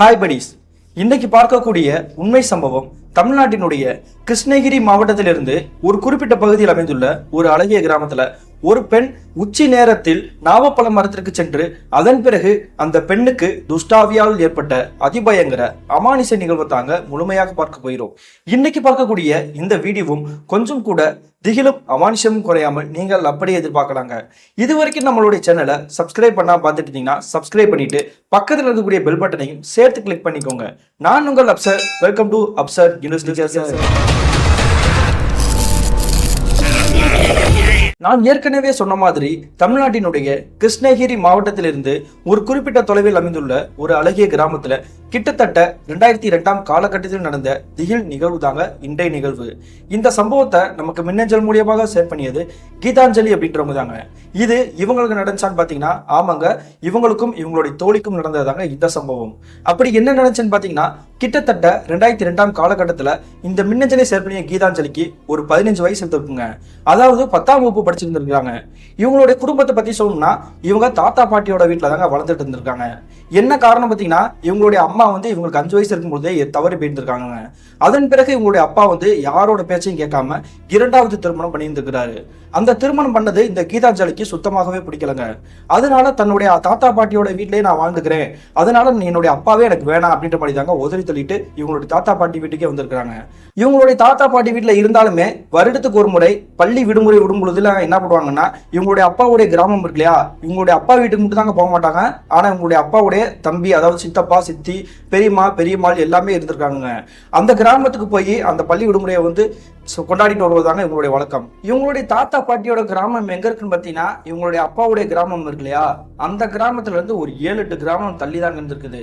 Hi buddies இன்னைக்கு பார்க்கக்கூடிய உண்மை சம்பவம் தமிழ்நாட்டினுடைய கிருஷ்ணகிரி மாவட்டத்திலிருந்து ஒரு குறிப்பிட்ட பகுதியில் அமைந்துள்ள ஒரு அழகிய கிராமத்துல ஒரு பெண் உச்சி நேரத்தில் நாவப்பழ மரத்திற்கு சென்று அதன் பிறகு அந்த பெண்ணுக்கு துஷ்டாவியால் ஏற்பட்ட அதிபயங்கர அமானுஷ நிகழ்வு தாங்க முழுமையாக பார்க்க போயிடும் இன்னைக்கு பார்க்கக்கூடிய இந்த வீடியோவும் கொஞ்சம் கூட திகிலும் அமானுஷமும் குறையாமல் நீங்கள் அப்படியே எதிர்பார்க்கலாங்க. இது வரைக்கும் நம்மளுடைய சேனலை சப்ஸ்கிரைப் பண்ணால் பார்த்துட்டு இருந்தீங்கன்னா சப்ஸ்கிரைப் பண்ணிட்டு பக்கத்தில் இருக்கக்கூடிய பெல் பட்டனையும் சேர்த்து கிளிக் பண்ணிக்கோங்க. நான் உங்கள் Absar. Welcome to Absar university நான் ஏற்கனவே சொன்ன மாதிரி தமிழ்நாட்டினுடைய கிருஷ்ணகிரி மாவட்டத்திலிருந்து ஒரு குறிப்பிட்ட தொலைவில் அமைந்துள்ள ஒரு அழகிய கிராமத்துல கிட்டத்தட்ட ரெண்டாயிரத்தி இரண்டாம் காலகட்டத்தில் நடந்த திகில் நிகழ்வு தாங்க இன்றைய நிகழ்வு. இந்த சம்பவத்தை நமக்கு மின்னஞ்சல் மூலியமாக ஷேர் பண்ணியது கீதாஞ்சலி அப்படின்றவங்க தாங்க இது இவங்களுக்கு நடந்துச்சான்னு பாத்தீங்கன்னா ஆமாங்க இவங்களுக்கும் இவங்களுடைய தோழிக்கும் நடந்ததாங்க இந்த சம்பவம். அப்படி என்ன நடந்துச்சுன்னு பாத்தீங்கன்னா கிட்டத்தட்ட ரெண்டாயிரத்தி ரெண்டாம் காலகட்டத்தில் இந்த மின்னஞ்சலை ஷேர் கீதாஞ்சலிக்கு ஒரு பதினஞ்சு வயசு இருக்குங்க அதாவது பத்தாம் வகுப்பு படிச்சிருந்துருக்காங்க. இவங்களுடைய குடும்பத்தை பற்றி சொல்லணும்னா இவங்க தாத்தா பாட்டியோட வீட்டில் தாங்க வளர்ந்துட்டு இருந்திருக்காங்க. என்ன காரணம் பார்த்தீங்கன்னா இவங்களுடைய அம்மா வந்து இவங்களுக்கு அஞ்சு வயசு இருக்கும்போதே தவறி போயிருந்திருக்காங்க அதன் பிறகு இவங்களுடைய அப்பா வந்து யாரோட பேச்சையும் கேட்காம இரண்டாவது திருமணம் பண்ணியிருந்திருக்கிறாரு. அந்த திருமணம் பண்ணது இந்த கீதாஞ்சலிக்கு சுத்தமாகவே பிடிக்கலங்க. அதனால தன்னுடைய தாத்தா பாட்டியோட வீட்டிலேயே நான் வாழ்ந்துக்கிறேன். அதனால நீ என்னுடைய அப்பாவே எனக்கு வேணாம் அப்படின்ற மாதிரி தாங்க உதறி தள்ளிட்டு இவங்களுடைய தாத்தா பாட்டி வீட்டுக்கே வந்திருக்காங்க இவங்களுடைய தாத்தா பாட்டி வீட்டில் இருந்தாலுமே வருடத்துக்கு ஒரு முறை பள்ளி விடுமுறை விடும் பொழுதுல என்ன பண்ணுவாங்கன்னா இவங்களுடைய அப்பாவுடைய கிராமம் இருக்கு இல்லையா? இவங்களுடைய அப்பா வீட்டுக்கு மட்டும் தாங்க போக மாட்டாங்க. ஆனா இவங்களுடைய அப்பாவுடைய தம்பி அதாவது சித்தப்பா சித்தி பெரியம்மா பெரியம்மாள் எல்லாமே இருந்திருக்காங்க அந்த கிராமத்துக்கு போய் அந்த பள்ளி விடுமுறையை வந்து ஸோ கொண்டாடிட்டு வருவதாங்க இவங்களுடைய வழக்கம். இவங்களுடைய தாத்தா பாட்டியோட கிராமம் எங்க இருக்குன்னு பார்த்தீங்கன்னா இவங்களுடைய அப்பாவுடைய கிராமம் இருக்கு இல்லையா? அந்த கிராமத்துல இருந்து ஒரு ஏழு எட்டு கிராமம் தள்ளி தான் இருந்திருக்குது.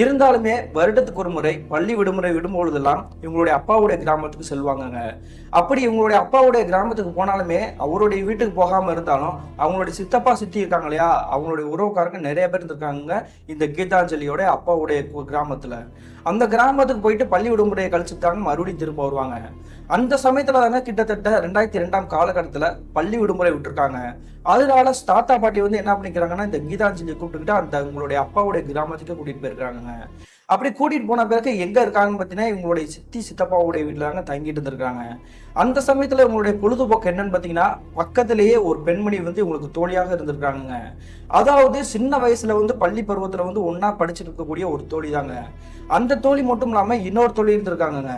இருந்தாலுமே வருடத்துக்கு ஒரு முறை பள்ளி விடுமுறை விடும்பொழுதெல்லாம் இவங்களுடைய அப்பாவுடைய கிராமத்துக்கு செல்வாங்கங்க. அப்படி இவங்களுடைய அப்பாவுடைய கிராமத்துக்கு போனாலுமே அவருடைய வீட்டுக்கு போகாம இருந்தாலும் அவங்களுடைய சித்தப்பா சித்தி இருக்காங்க இல்லையா? அவங்களுடைய உறவுக்காரங்க நிறைய பேர் இருந்திருக்காங்க இந்த கீதாஞ்சலியோட அப்பாவுடைய கிராமத்துல. அந்த கிராமத்துக்கு போயிட்டு பள்ளி விடுமுறையை கழிச்சுட்டாங்க மறுபடியும் திரும்ப வருவாங்க. அந்த சமயத்துல தாங்க கிட்டத்தட்ட ரெண்டாயிரத்தி ரெண்டாம் காலகட்டத்தில் பள்ளி விடுமுறை விட்டுருக்காங்க. அதனால தாத்தா பாட்டி வந்து என்ன பண்ணிக்கிறாங்கன்னா இந்த கீதாஞ்சலியை கூப்பிட்டுக்கிட்டு அந்த உங்களுடைய அப்பாவுடைய கிராமத்துக்கு கூட்டிட்டு போயிருக்காங்க அப்படி கூட்டிட்டு போன பிறகு எங்க இருக்காங்கன்னு பார்த்தீங்கன்னா இவங்களுடைய சித்தி சித்தப்பாவுடைய வீட்டில் தாங்க தங்கிட்டு இருந்திருக்காங்க. அந்த சமயத்துல இவங்களுடைய பொழுதுபோக்கு என்னன்னு பார்த்தீங்கன்னா பக்கத்திலேயே ஒரு பெண்மணி வந்து இவங்களுக்கு தோழியாக இருந்திருக்காங்க அதாவது சின்ன வயசுல வந்து பள்ளி பருவத்துல வந்து ஒன்னா படிச்சுட்டு இருக்கக்கூடிய ஒரு தோழி தாங்க அந்த தோழி மட்டும் இல்லாம இன்னொரு தோழி இருந்திருக்காங்கங்க.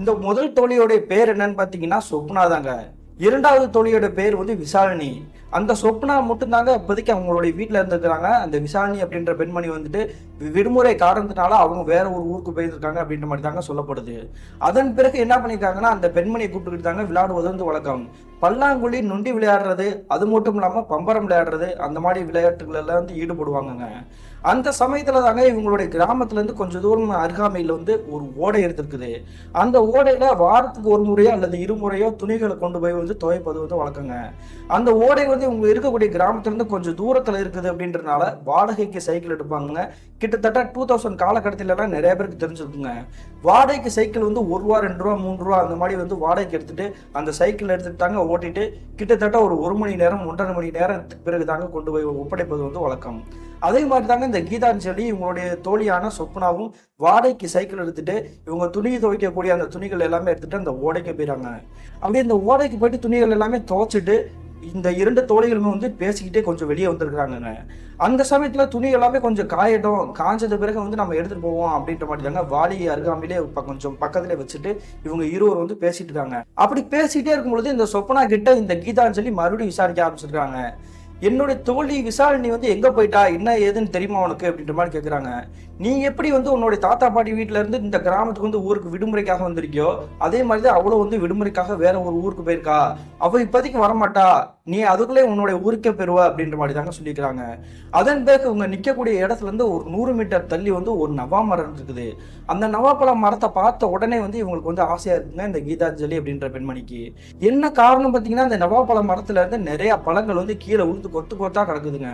இந்த முதல் தோழியோடைய பேர் என்னன்னு பார்த்தீங்கன்னா சொப்னா தாங்க. இரண்டாவது தோழியோட பேர் வந்து விசாரணி அந்த சொப்னா மட்டும்தாங்க இப்போதைக்கு அவங்களுடைய வீட்டில் இருந்திருக்கிறாங்க. அந்த விசாரணி அப்படின்ற பெண்மணி வந்துட்டு விடுமுறை காரணத்தினால அவங்க வேற ஒரு ஊருக்கு போயிருக்காங்க அப்படின்ற மாதிரி தாங்க சொல்லப்படுது. அதன் பிறகு என்ன பண்ணியிருக்காங்கன்னா அந்த பெண்மணியை கூப்பிட்டுக்கிட்டு தாங்க விளையாடுவது வந்து வழக்கம். பல்லாங்குழி நொண்டி விளையாடுறது அது மட்டும் இல்லாமல் பம்பரம் விளையாடுறது அந்த மாதிரி விளையாட்டுகள் எல்லாம் வந்து ஈடுபடுவாங்கங்க. அந்த சமயத்துல தாங்க இவங்களுடைய கிராமத்துல இருந்து கொஞ்சம் தூரம் அருகாமையில் வந்து ஒரு ஓடை இருந்திருக்குது அந்த ஓடையில வாரத்துக்கு ஒரு முறையோ அல்லது இருமுறையோ துணிகளை கொண்டு போய் வந்து துவைப்பது வந்து வழக்கங்க. அந்த ஓடை வந்து இவங்க இருக்கக்கூடிய கிராமத்துல இருந்து கொஞ்சம் தூரத்துல இருக்குது அப்படின்றனால வாடகைக்கு சைக்கிள் எடுப்பாங்க கிட்டத்தட்ட டூ தௌசண்ட் காலகட்டத்திலலாம் நிறைய பேருக்கு தெரிஞ்சிருக்குங்க. வாடகைக்கு சைக்கிள் வந்து ஒரு ரூபா ரெண்டு ரூபா மூணு ரூபா அந்த மாதிரி வந்து வாடகைக்கு எடுத்துட்டு அந்த சைக்கிள் எடுத்துட்டு தாங்க ஓட்டிட்டு கிட்டத்தட்ட ஒரு ஒரு மணி நேரம் ஒன்றரை மணி நேரத்துக்கு பிறகு தாங்க கொண்டு போய் ஒப்படைப்பது வந்து வழக்கம். அதே மாதிரி தாங்க இந்த கீதாஞ்சலி இவங்களுடைய தோழியான சொப்னாவும் வாடகைக்கு சைக்கிள் எடுத்துட்டு இவங்க துணி துவைக்கக்கூடிய அந்த துணிகள் எல்லாமே எடுத்துட்டு அந்த ஓடைக்கு போயிறாங்க. அப்படியே இந்த ஓடைக்கு போயிட்டு துணிகள் எல்லாமே துவைச்சிட்டு இந்த இரண்டு தோழிகளுமே வந்து பேசிக்கிட்டே கொஞ்சம் வெளியே வந்திருக்கிறாங்க அந்த சமயத்துல துணி எல்லாமே கொஞ்சம் காயட்டும் காஞ்சது பிறகு வந்து நம்ம எடுத்துட்டு போவோம் அப்படின்ற மாதிரி தாங்க வாலியை அருகாமையிலே கொஞ்சம் பக்கத்துல வச்சுட்டு இவங்க இருவர் வந்து பேசிட்டு இருக்காங்க. அப்படி பேசிட்டே இருக்கும்பொழுது இந்த சொப்பனா கிட்ட இந்த கீதாஞ்சலி மறுபடியும் விசாரிக்க ஆரம்பிச்சிருக்காங்க. என்னுடைய தோழி விசாரணி வந்து எங்க போயிட்டா? என்ன ஏதுன்னு தெரியுமா உனக்கு? அப்படின்ற மாதிரி கேக்குறாங்க. நீ எப்படி வந்து உன்னுடைய தாத்தா பாட்டி வீட்டுல இருந்து இந்த கிராமத்துக்கு வந்து ஊருக்கு விடுமுறைக்காக வந்திருக்கியோ அதே மாதிரி தான் அவ்வளோ வந்து விடுமுறைக்காக வேற ஒரு ஊருக்கு போயிருக்கா? அவ இப்போதைக்கு வரமாட்டா. நீ அதுக்குள்ளே உன்னுடைய ஊருக்கே பெறுவ அப்படின்ற மாதிரி தாங்க சொல்லிக்கிறாங்க அதன் பிறகு இவங்க நிற்கக்கூடிய இடத்துல இருந்து ஒரு நூறு மீட்டர் தள்ளி வந்து ஒரு நவா மரம் இருக்குது. அந்த நவாப்பழ மரத்தை பார்த்த உடனே வந்து இவங்களுக்கு வந்து ஆசையா இருக்குங்க இந்த கீதாஞ்சலி அப்படின்ற பெண்மணிக்கு. என்ன காரணம் பார்த்தீங்கன்னா அந்த நவாப்பழ மரத்துல இருந்து நிறைய பழங்கள் வந்து கீழே உளுந்து கொத்து கொத்தா கிடக்குதுங்க.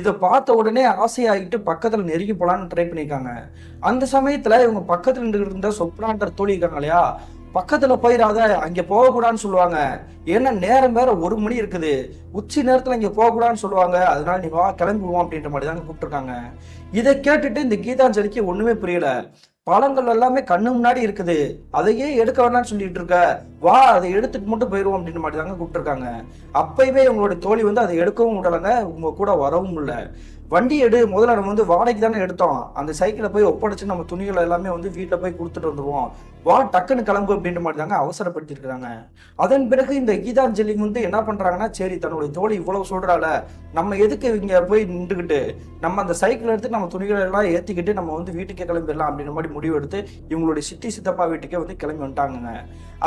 இதை பார்த்த உடனே ஆசையாகிட்டு பக்கத்துல நெருங்கி போலான்னு ட்ரை பண்ணியிருக்காங்க. அந்த சமயத்துல இவங்க பக்கத்துல இருந்த சொப்னான்ற தோழி இருக்காங்க இல்லையா பக்கத்துல போயிடாத அங்க போகக்கூடாதுன்னு சொல்லுவாங்க. ஏன்னா நேரம் வேற ஒரு மணி இருக்குது. உச்சி நேரத்துல இங்க போகக்கூடாதுன்னு சொல்லுவாங்க. அதனால நீ வா கிளம்புவோம் அப்படின்ற மாதிரி தாங்க கூப்பிட்டுருக்காங்க. இதை கேட்டுட்டு இந்த கீதாஞ்சலிக்கு ஒண்ணுமே புரியல. பழங்கள் எல்லாமே கண்ணு முன்னாடி இருக்குது. அதையே எடுக்க வேணாம்னு சொல்லிட்டு இருக்க. வா அதை எடுத்துட்டு மட்டும் போயிடுவோம் அப்படின்ற மாதிரி தாங்க கூப்பிட்டுருக்காங்க. அப்பயுமே உங்களோட தோழி வந்து அதை எடுக்கவும் விடலைங்க. உங்க கூட வரவும் இல்லை. வண்டி எடு முதல்ல நம்ம வந்து வாடகைக்கு தானே எடுத்தோம். அந்த சைக்கிளை போய் ஒப்படைச்சு நம்ம துணிகளை எல்லாமே வந்து வீட்டில் போய் கொடுத்துட்டு வந்துடுவோம் வா டக்குன்னு கிளம்பு அப்படின்ற மாதிரி தாங்க அவசரப்படுத்திருக்கிறாங்க அதன் பிறகு இந்த கீதாஞ்சலி வந்து என்ன பண்ணுறாங்கன்னா சரி தன்னுடைய தோழி இவ்வளவு சொல்றால நம்ம எதுக்கு இங்கே போய் நின்றுக்கிட்டு நம்ம அந்த சைக்கிள் எடுத்து நம்ம துணிகளை எல்லாம் ஏற்றிக்கிட்டு நம்ம வந்து வீட்டுக்கே கிளம்பிடலாம் அப்படின்ற மாதிரி முடிவு எடுத்து இவங்களுடைய சித்தி சித்தப்பா வீட்டுக்கே வந்து கிளம்பி வந்துட்டாங்க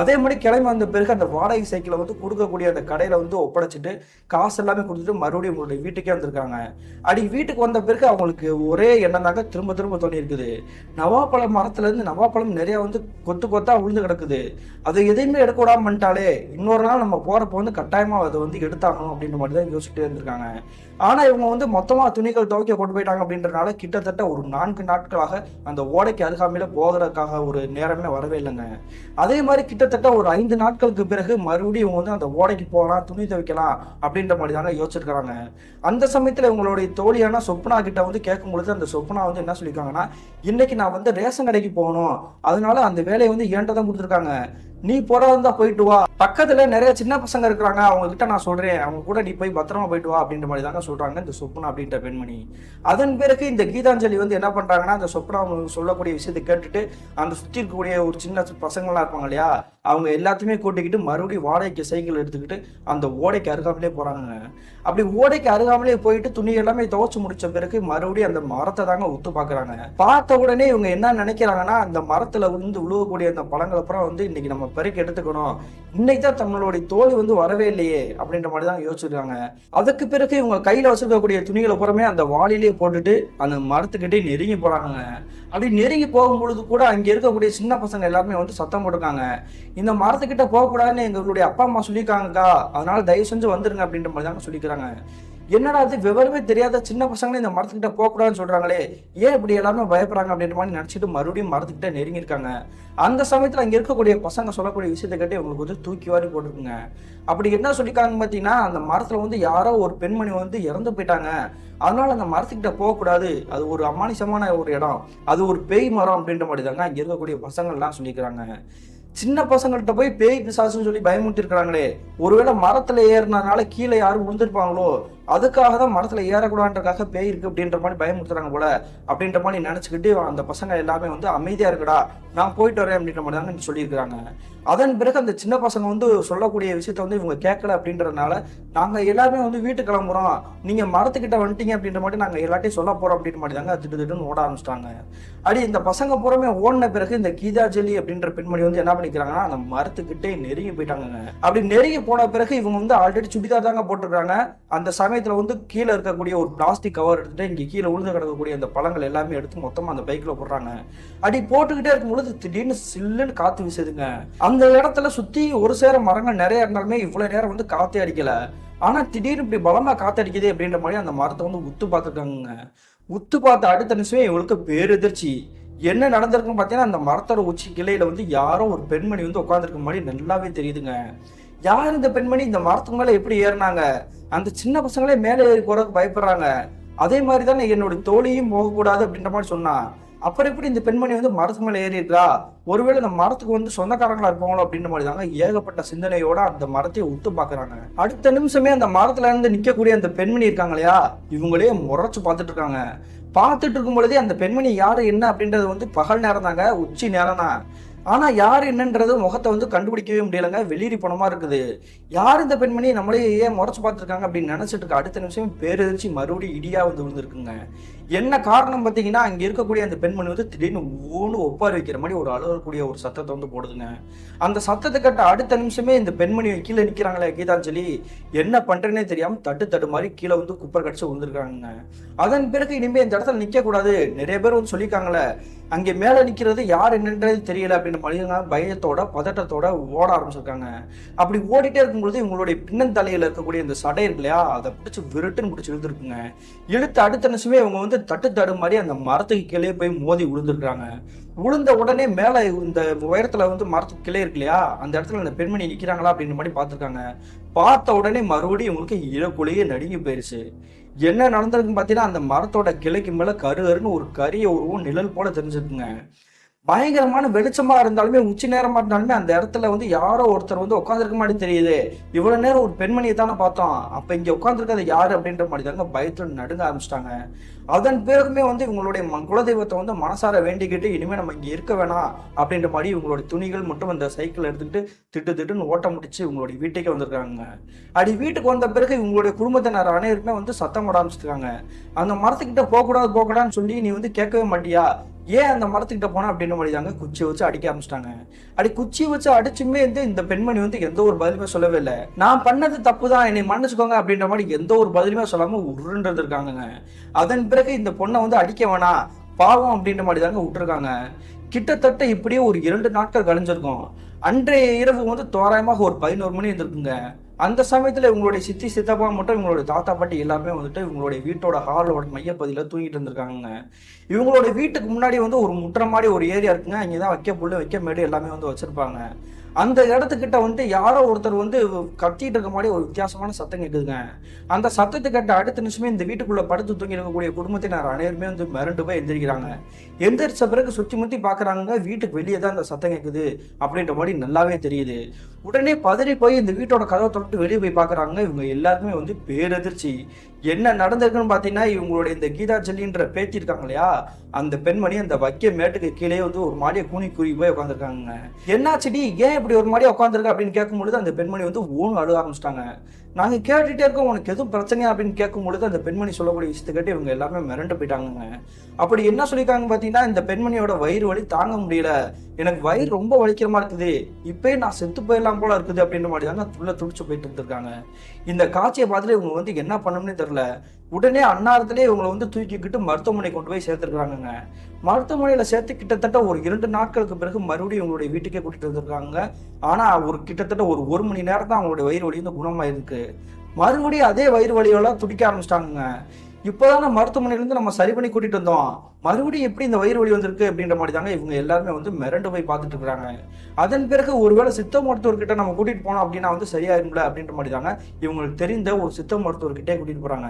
அதே மாதிரி கிளம்பி வந்த பிறகு அந்த வாடகை சைக்கிளை வந்து கொடுக்கக்கூடிய அந்த கடையில் வந்து ஒப்படைச்சிட்டு காசு எல்லாமே கொடுத்துட்டு மறுபடியும் உங்களுடைய வீட்டுக்கே வந்திருக்காங்க. அடி வீட்டுக்கு வந்த பிறகு அவங்களுக்கு ஒரே எண்ணம் தாங்க திரும்ப திரும்ப தோணி இருக்குது. நவாப்பழம் மரத்துல இருந்து நவாப்பழம் நிறைய வந்து கொத்து கொத்தா விழுந்து கிடக்குது. அதை எதையுமே எடுக்க விடாமட்டாலே இன்னொரு நாள் நம்ம போறப்ப வந்து கட்டாயமா அதை வந்து எடுத்தாகணும் அப்படின்ற மாதிரி தான் யோசிச்சுட்டே இருந்திருக்காங்க. ஆனா இவங்க வந்து மொத்தமா துணிகள் துவைக்க கொண்டு போயிட்டாங்க அப்படின்றனால கிட்டத்தட்ட ஒரு நான்கு நாட்களாக அந்த ஓடைக்கு அருகாமையில போகிறதுக்காக ஒரு நேரமே வரவே இல்லைங்க. அதே மாதிரி கிட்டத்தட்ட ஒரு ஐந்து நாட்களுக்கு பிறகு மறுபடியும் இவங்க வந்து அந்த ஓடைக்கு போகலாம் துணி துவைக்கலாம் அப்படின்ற மாதிரி தாங்க யோசிச்சிருக்கிறாங்க. அந்த சமயத்துல இவங்களுடைய தோழியான சொப்னா கிட்ட வந்து கேட்கும் பொழுது அந்த சொப்னா வந்து என்ன சொல்லியிருக்காங்கன்னா இன்னைக்கு நான் வந்து ரேஷன் கடைக்கு போகணும். அதனால அந்த வேலையை வந்து ஏன்ட்ட தான் கொடுத்துருக்காங்க. நீ போறதா போயிட்டு வா. பக்கத்துல நிறைய சின்ன பசங்க இருக்கிறாங்க. அவங்க கிட்ட நான் சொல்றேன். அவங்க கூட நீ போய் பத்திரமா போயிட்டு வா அப்படின்ற மாதிரி தாங்க சொல்றாங்க இந்த சொப்னா அப்படின்ற பெண்மணி. அதன் பிறகு இந்த கீதாஞ்சலி வந்து என்ன பண்றாங்கன்னா அந்த சொப்னா அவங்க சொல்லக்கூடிய விஷயத்தை கேட்டுட்டு அந்த சுத்தி இருக்கக்கூடிய ஒரு சின்ன பசங்களாம் இருப்பாங்க இல்லையா? அவங்க எல்லாத்தையுமே கூட்டிக்கிட்டு மறுபடியும் வாடகைக்கு சைக்கிள் எடுத்துக்கிட்டு அந்த ஓடைக்கு அருகாமலே போறாங்க. அப்படி ஓடைக்கு அருகாமலே போயிட்டு துணி எல்லாமே துவைச்சு முடிச்ச பிறகு மறுபடியும் அந்த மரத்தை தாங்க ஒத்து பாக்குறாங்க பார்த்த உடனே இவங்க என்ன நினைக்கிறாங்கன்னா அந்த மரத்துல வந்து உழுவக்கூடிய அந்த பழங்கள் அப்புறம் வந்து இன்னைக்கு நம்ம பெருக்கி எடுத்துக்கணும். இன்னைக்கு தான் நம்மளுடைய தோல் வந்து வரவே இல்லையே அப்படின்ற மாதிரி தான் யோசிச்சிருக்காங்க. அதுக்கு பிறகு இவங்க கையில வச்சிருக்கக்கூடிய துணிகளை புறமே அந்த வாளிலேயே போட்டுட்டு அந்த மரத்துக்கிட்டே நெருங்கி போறாங்க. அப்படி நெருங்கி போகும்பொழுது கூட அங்க இருக்கக்கூடிய சின்ன பசங்க எல்லாருமே வந்து சத்தம் போட்டிருக்காங்க. இந்த மரத்துக்கிட்ட போகக்கூடாதுன்னு எங்களுடைய அப்பா அம்மா சொல்லியிருக்காங்கக்கா. அதனால தயவு செஞ்சு வந்துருங்க அப்படின்ற மாதிரி தாங்க சொல்லிக்கிறாங்க. என்னடா அது விவரமே தெரியாத சின்ன பசங்களே இந்த மரத்துக்கிட்ட போகக்கூடாதுன்னு சொல்றாங்களே. ஏன் இப்படி எல்லாமே பயப்படுறாங்க அப்படின்ற மாதிரி நினச்சிட்டு மறுபடியும் மரத்துக்கிட்ட நெருங்கியிருக்காங்க. அந்த சமயத்தில் அங்கே இருக்கக்கூடிய பசங்க சொல்லக்கூடிய விஷயத்தை கேட்டு இவங்களுக்கு வந்து தூக்கி வாரி போட்டிருக்குங்க. அப்படி என்ன சொல்லியிருக்காங்க பார்த்தீங்கன்னா அந்த மரத்தில் வந்து யாரோ ஒரு பெண்மணி வந்து இறந்து போயிட்டாங்க. அதனால அந்த மரத்துக்கிட்ட போகக்கூடாது. அது ஒரு அமானுஷமான ஒரு இடம். அது ஒரு பேய் மரம் அப்படின்ற மாதிரி தாங்க அங்கே இருக்கக்கூடிய பசங்கள்லாம் சொல்லிக்கிறாங்க. சின்ன பசங்கள்கிட்ட போய் பேய் பிசாசுன்னு சொல்லி பயமுட்டிருக்கிறாங்களே ஒருவேளை மரத்துல ஏறினதுனால கீழே யாரும் விழுந்திருப்பாங்களோ? அதுக்காக தான் மரத்தில் ஏறக்கூடாதுன்றக்காக பேய் இருக்கு அப்படின்ற மாதிரி பயமுறுத்துறாங்க போல. அப்படின்ற மாதிரி நினச்சிக்கிட்டு அந்த பசங்க எல்லாமே வந்து அமைதியாக இருக்குடா நான் போயிட்டு வரேன் அப்படின்ற மாதிரி தாங்க சொல்லியிருக்கிறாங்க. அதன் பிறகு அந்த சின்ன பசங்க வந்து சொல்லக்கூடிய விஷயத்த வந்து இவங்க கேட்கல அப்படின்றதுனால நாங்க எல்லாருமே வந்து வீட்டுக்கு கிளம்புறோம். நீங்க மரத்துக்கிட்ட வந்துட்டீங்க அப்படின்ற மாதிரி நாங்க எல்லாத்தையும் சொல்ல போறோம் அப்படின்ற மாதிரி தாங்க திட்டு திட்டுன்னு ஓட ஆரம்பிச்சிட்டாங்க. அடி இந்த பசங்க பூராமே ஓடின பிறகு இந்த கீதாஞ்சலி அப்படின்ற பெண்மணி வந்து என்ன பண்ணிக்கிறாங்கன்னா அந்த மரத்துக்கிட்டே நெருங்கி போயிட்டாங்க அப்படி நெருங்கி போன பிறகு இவங்க வந்து ஆல்ரெடி சுடிதார் தாங்க போட்டிருக்காங்க அந்த சமயத்தில் வந்து கீழே இருக்கக்கூடிய ஒரு பிளாஸ்டிக் கவர் எடுத்துகிட்டு இங்கே கீழே விழுந்து கிடக்கக்கூடிய அந்த பழங்கள் எல்லாமே எடுத்து மொத்தமாக அந்த பைக்கில் போடுறாங்க. அடி போட்டுக்கிட்டே இருக்கும் பொழுது திடீர்னு சில்லுன்னு காற்று வீசுதுங்க. அந்த இடத்துல சுற்றி ஒரு சேர மரங்கள் நிறைய இருந்தாலுமே இவ்வளோ நேரம் வந்து காற்றே அடிக்கல. ஆனால் திடீர்னு இப்படி பலமாக காத்தடிக்குது அப்படின்ற மாதிரி அந்த மரத்தை வந்து உத்து பார்த்துருக்காங்க உத்து பார்த்த அடுத்த நிமிஷமே இவங்களுக்கு பேரெதிர்ச்சி. என்ன நடந்திருக்குன்னு பார்த்தீங்கன்னா அந்த மரத்தோட உச்சி கிளையில வந்து யாரோ ஒரு பெண்மணி வந்து உட்காந்துருக்க மாதிரி நல்லாவே தெரியுதுங்க. யார் இந்த பெண்மணி? இந்த மரத்துக்கு மேலே எப்படி ஏறினாங்க? அந்த சின்ன பசங்களே மேலே ஏறி போறதுக்கு பயப்படுறாங்க. அதே மாதிரி தானே என்னோட தோழியும் போகக்கூடாது அப்படின்ற மாதிரி சொன்னா. அப்புறம் எப்படி இந்த பெண்மணி வந்து மரத்துக்கு மேலே ஏறி இருக்கா ஒருவேளை இந்த மரத்துக்கு வந்து சொந்தக்காரங்களா இருப்பாங்களோ அப்படின்ற மாதிரி தாங்க ஏகப்பட்ட சிந்தனையோட அந்த மரத்தை உத்து பாக்குறாங்க. அடுத்த நிமிஷமே அந்த மரத்துல இருந்து நிக்கக்கூடிய அந்த பெண்மணி இருக்காங்க இல்லையா? இவங்களே முறைச்சு பார்த்துட்டு இருக்காங்க. பார்த்துட்டு இருக்கும் பொழுதே அந்த பெண்மணி யாரு என்ன அப்படின்றது வந்து பகல் நேரம் தாங்க உச்சி நேரம் தான் ஆனால் யார் என்னன்றது முகத்தை வந்து கண்டுபிடிக்கவே முடியலைங்க. வெளியேறி போனமாக இருக்குது. யார் இந்த பெண்மணி? நம்மளே ஏன் முறைச்சு பார்த்துருக்காங்க அப்படின்னு நினச்சிட்டு இருக்க அடுத்த நிமிஷம் பேரெதிர்ச்சி மறுபடியும் இடியாக வந்து விழுந்திருக்குங்க. என்ன காரணம் பார்த்தீங்கன்னா அங்கே இருக்கக்கூடிய அந்த பெண்மணி வந்து திடீர்னு ஒவ்வொன்று ஒப்பாரி வைக்கிற மாதிரி ஒரு அழுகக்கூடிய ஒரு சத்தத்தை வந்து போடுதுங்க. அந்த சத்தத்தை கட்ட அடுத்த நிமிஷமே இந்த பெண்மணி கீழே நிக்கிறாங்களே கீதாஞ்சலி என்ன பண்ணுறேன்னே தெரியாமல் தட்டு தட்டு மாதிரி கீழே வந்து குப்பர் கடிச்சு வந்துருக்காங்க அதன் பிறகு இனிமேல் இந்த இடத்துல நிற்கக்கூடாது நிறைய பேர் வந்து சொல்லியிருக்காங்களே அங்கே மேலே நிற்கிறது யார் என்னன்றது தெரியல அப்படின்னு மனிதங்க பயத்தோட பதட்டத்தோட ஓட ஆரம்பிச்சிருக்காங்க. அப்படி ஓடிட்டே இருக்கும்பொழுது இவங்களுடைய பின்னந்தலையில் இருக்கக்கூடிய இந்த சடை இருக்கு இல்லையா அதை பிடிச்சி விருட்டுன்னு பிடிச்சி இழுத்துருக்குங்க. இழுத்து அடுத்த நிமிஷமே இவங்க வந்து வந்து தட்டு தடு மாதிரி அந்த மரத்துக்கு கீழே போய் மோதி விழுந்துருக்காங்க விழுந்த உடனே மேலே இந்த உயரத்துல வந்து மரத்துக்கு கிளை இருக்கு இல்லையா? அந்த இடத்துல அந்த பெண்மணி நிற்கிறாங்களா அப்படின்ற மாதிரி பார்த்துருக்காங்க. பார்த்த உடனே மறுபடியும் இவங்களுக்கு இழக்குள்ளேயே நடுங்கி போயிருச்சு. என்ன நடந்திருக்குன்னு பார்த்தீங்கன்னா அந்த மரத்தோட கிளைக்கு மேலே கரு கருன்னு ஒரு கரிய உருவம் நிழல் போல தெரிஞ்சிருக்குங்க. பயங்கரமான வெளிச்சமா இருந்தாலுமே உச்சி நேரமா இருந்தாலுமே அந்த இடத்துல வந்து யாரோ ஒருத்தர் வந்து உட்காந்துருக்க மாதிரி தெரியுது. இவ்வளவு நேரம் ஒரு பெண்மணியை தானே பார்த்தோம். அப்ப இங்க உட்காந்துருக்கிறது யாரு அப்படின்ற மாதிரி தாங்க பயத்துல நடுங்க ஆரம்பிச்சிட்டாங்க. அதன் பிறகுமே வந்து இவங்களுடைய ம- குலதெய்வத்தை வந்து மனசார வேண்டிக்கிட்டு இனிமே நம்ம இங்க இருக்க வேணாம் அப்படின்ற மாதிரி இவங்களுடைய துணிகள் மட்டும் அந்த சைக்கிள் எடுத்துக்கிட்டு திட்டு திட்டுன்னு ஓட்ட முடிச்சு இவங்களுடைய வீட்டுக்கே வந்திருக்காங்க. அடி வீட்டுக்கு வந்த பிறகு இவங்களுடைய குடும்பத்தினர் அனைவருமே வந்து சத்தம் போட ஆரம்பிச்சிருக்காங்க. அந்த மரத்துக்கிட்ட போகக்கூடாது போகக்கூடாதுன்னு சொல்லி நீ வந்து கேட்கவே மாட்டியா? ஏன் அந்த மரத்துக்கிட்ட போனா அப்படின்னு மாதிரி தாங்க குச்சி வச்சு அடிக்க ஆரம்பிச்சிட்டாங்க. அடி குச்சி வச்சு அடிச்சுமே வந்து இந்த பெண்மணி வந்து எந்த ஒரு பதிலுமே சொல்லவே இல்லை. நான் பண்ணது தப்பு தான் என்னை மன்னிச்சுக்கோங்க அப்படின்ற மாதிரி எந்த ஒரு பதிலுமே சொல்லாம உருன்றது இருக்காங்க அதன் பிறகு இந்த பொண்ணை வந்து அடிக்க வேணாம் பாவம் அப்படின்ற மாதிரி தாங்க விட்டுருக்காங்க. கிட்டத்தட்ட இப்படியே ஒரு இரண்டு நாட்கள் கழிஞ்சிருக்கும். அன்றைய இரவு வந்து தோராயமாக ஒரு பதினோரு மணி இருந்திருக்குங்க அந்த சமயத்தில் இவங்களுடைய சித்தி சித்தப்பா மட்டும் இவங்களுடைய தாத்தா பாட்டி எல்லாமே வந்துட்டு இவங்களுடைய வீட்டோட ஹாலோட மையப்பகுதியில தூங்கிட்டு இருந்திருக்காங்க இவங்களோட வீட்டுக்கு முன்னாடி வந்து ஒரு முற்ற மாதிரி ஒரு ஏரியா இருக்குங்க. அங்கே தான் வைக்க புல்லு வைக்க மேடு எல்லாமே வந்து வச்சுருப்பாங்க. அந்த இடத்துக்கிட்ட வந்து யாரோ ஒருத்தர் வந்து கத்திட்டு இருக்க மாதிரி ஒரு வித்தியாசமான சத்தம் கேட்குதுங்க அந்த சத்தத்தை கேட்ட அடுத்த நிமிஷமே இந்த வீட்டுக்குள்ள படுத்து தூங்கி இருக்கக்கூடிய குடும்பத்தினர் அனைவருமே வந்து மிரண்டு போய் எந்திரிக்கிறாங்க. எந்திரிச்ச பிறகு சுற்றி முத்தி பார்க்கறாங்க வீட்டுக்கு வெளியே தான் அந்த சத்தம் கேட்குது அப்படின்ற மாதிரி நல்லாவே தெரியுது. உடனே பதறி போய் இந்த வீட்டோட கதவை தொட்டு வெளியே போய் பார்க்குறாங்க. இவங்க எல்லாருக்குமே வந்து பேரதிர்ச்சி. என்ன நடந்திருக்குன்னு பார்த்தீங்கன்னா இவங்களுடைய இந்த கீதாஞ்சலின்ற பேத்தி இருக்காங்க இல்லையா? அந்த பெண்மணி அந்த வைக்க மேட்டுக்கு கீழே வந்து ஒரு மாதிரியே கூணி கூறி போய் உட்காந்துருக்காங்க என்னாச்சுடி? ஏன் இப்படி ஒரு மாதிரியே உட்காந்துருக்கு அப்படின்னு கேட்கும் பொழுது அந்த பெண்மணி வந்து ஓன் அழுக ஆரம்பிச்சிட்டாங்க. நாங்கள் கேட்டுகிட்டே இருக்கோம் உனக்கு எதுவும் பிரச்சனையா அப்படின்னு கேட்கும் பொழுது அந்த பெண்மணி சொல்லக்கூடிய விஷயத்தை இவங்க எல்லாமே மிரண்டு போயிட்டாங்க அப்படி என்ன சொல்லியிருக்காங்க பார்த்தீங்கன்னா இந்த பெண்மணியோட வயிறு வலி தாங்க முடியல. எனக்கு வயிறு ரொம்ப வலிக்கிற மாதிரி இருக்குது. இப்போயே நான் செத்து போயிடலாம் போல இருக்குது அப்படின்ற மாதிரி தாங்க துள்ள துடிச்சு போயிட்டு இருந்திருக்காங்க. இந்த காட்சியை பார்த்துட்டு இவங்க வந்து என்ன பண்ணணும்னே தெரில உடனே அன்னாரத்திலே இவங்களை வந்து தூக்கிக்கிட்டு மருத்துவமனை கொண்டு போய் சேர்த்துருக்காங்க மருத்துவமனையில சேர்த்து கிட்டத்தட்ட ஒரு இரண்டு நாட்களுக்கு பிறகு மறுபடியும் இவங்களுடைய வீட்டுக்கே கூட்டிட்டு வந்திருக்காங்க. ஆனா ஒரு கிட்டத்தட்ட ஒரு ஒரு மணி நேரம் தான் அவங்களுடைய வயிறு வலி வந்து குணமாயிருக்கு. மறுபடியும் அதே வயிறு வலியெல்லாம் துடிக்க ஆரம்பிச்சிட்டாங்க இப்போதான மருத்துவமனையிலேருந்து நம்ம சரி பண்ணி கூட்டிட்டு வந்தோம். மறுபடியும் எப்படி இந்த வயிறு வலி வந்திருக்கு அப்படின்ற மாதிரி தாங்க இவங்க எல்லாருமே வந்து மிரண்டு போய் பார்த்துட்டு இருக்கிறாங்க அதன் பிறகு ஒருவேளை சித்த மருத்துவர்கிட்ட நம்ம கூட்டிட்டு போனோம் அப்படின்னா வந்து சரியாயிரும்ல அப்படின்ற மாதிரி தாங்க இவங்களுக்கு தெரிந்த ஒரு சித்த மருத்துவர்கிட்டே கூட்டிட்டு போறாங்க.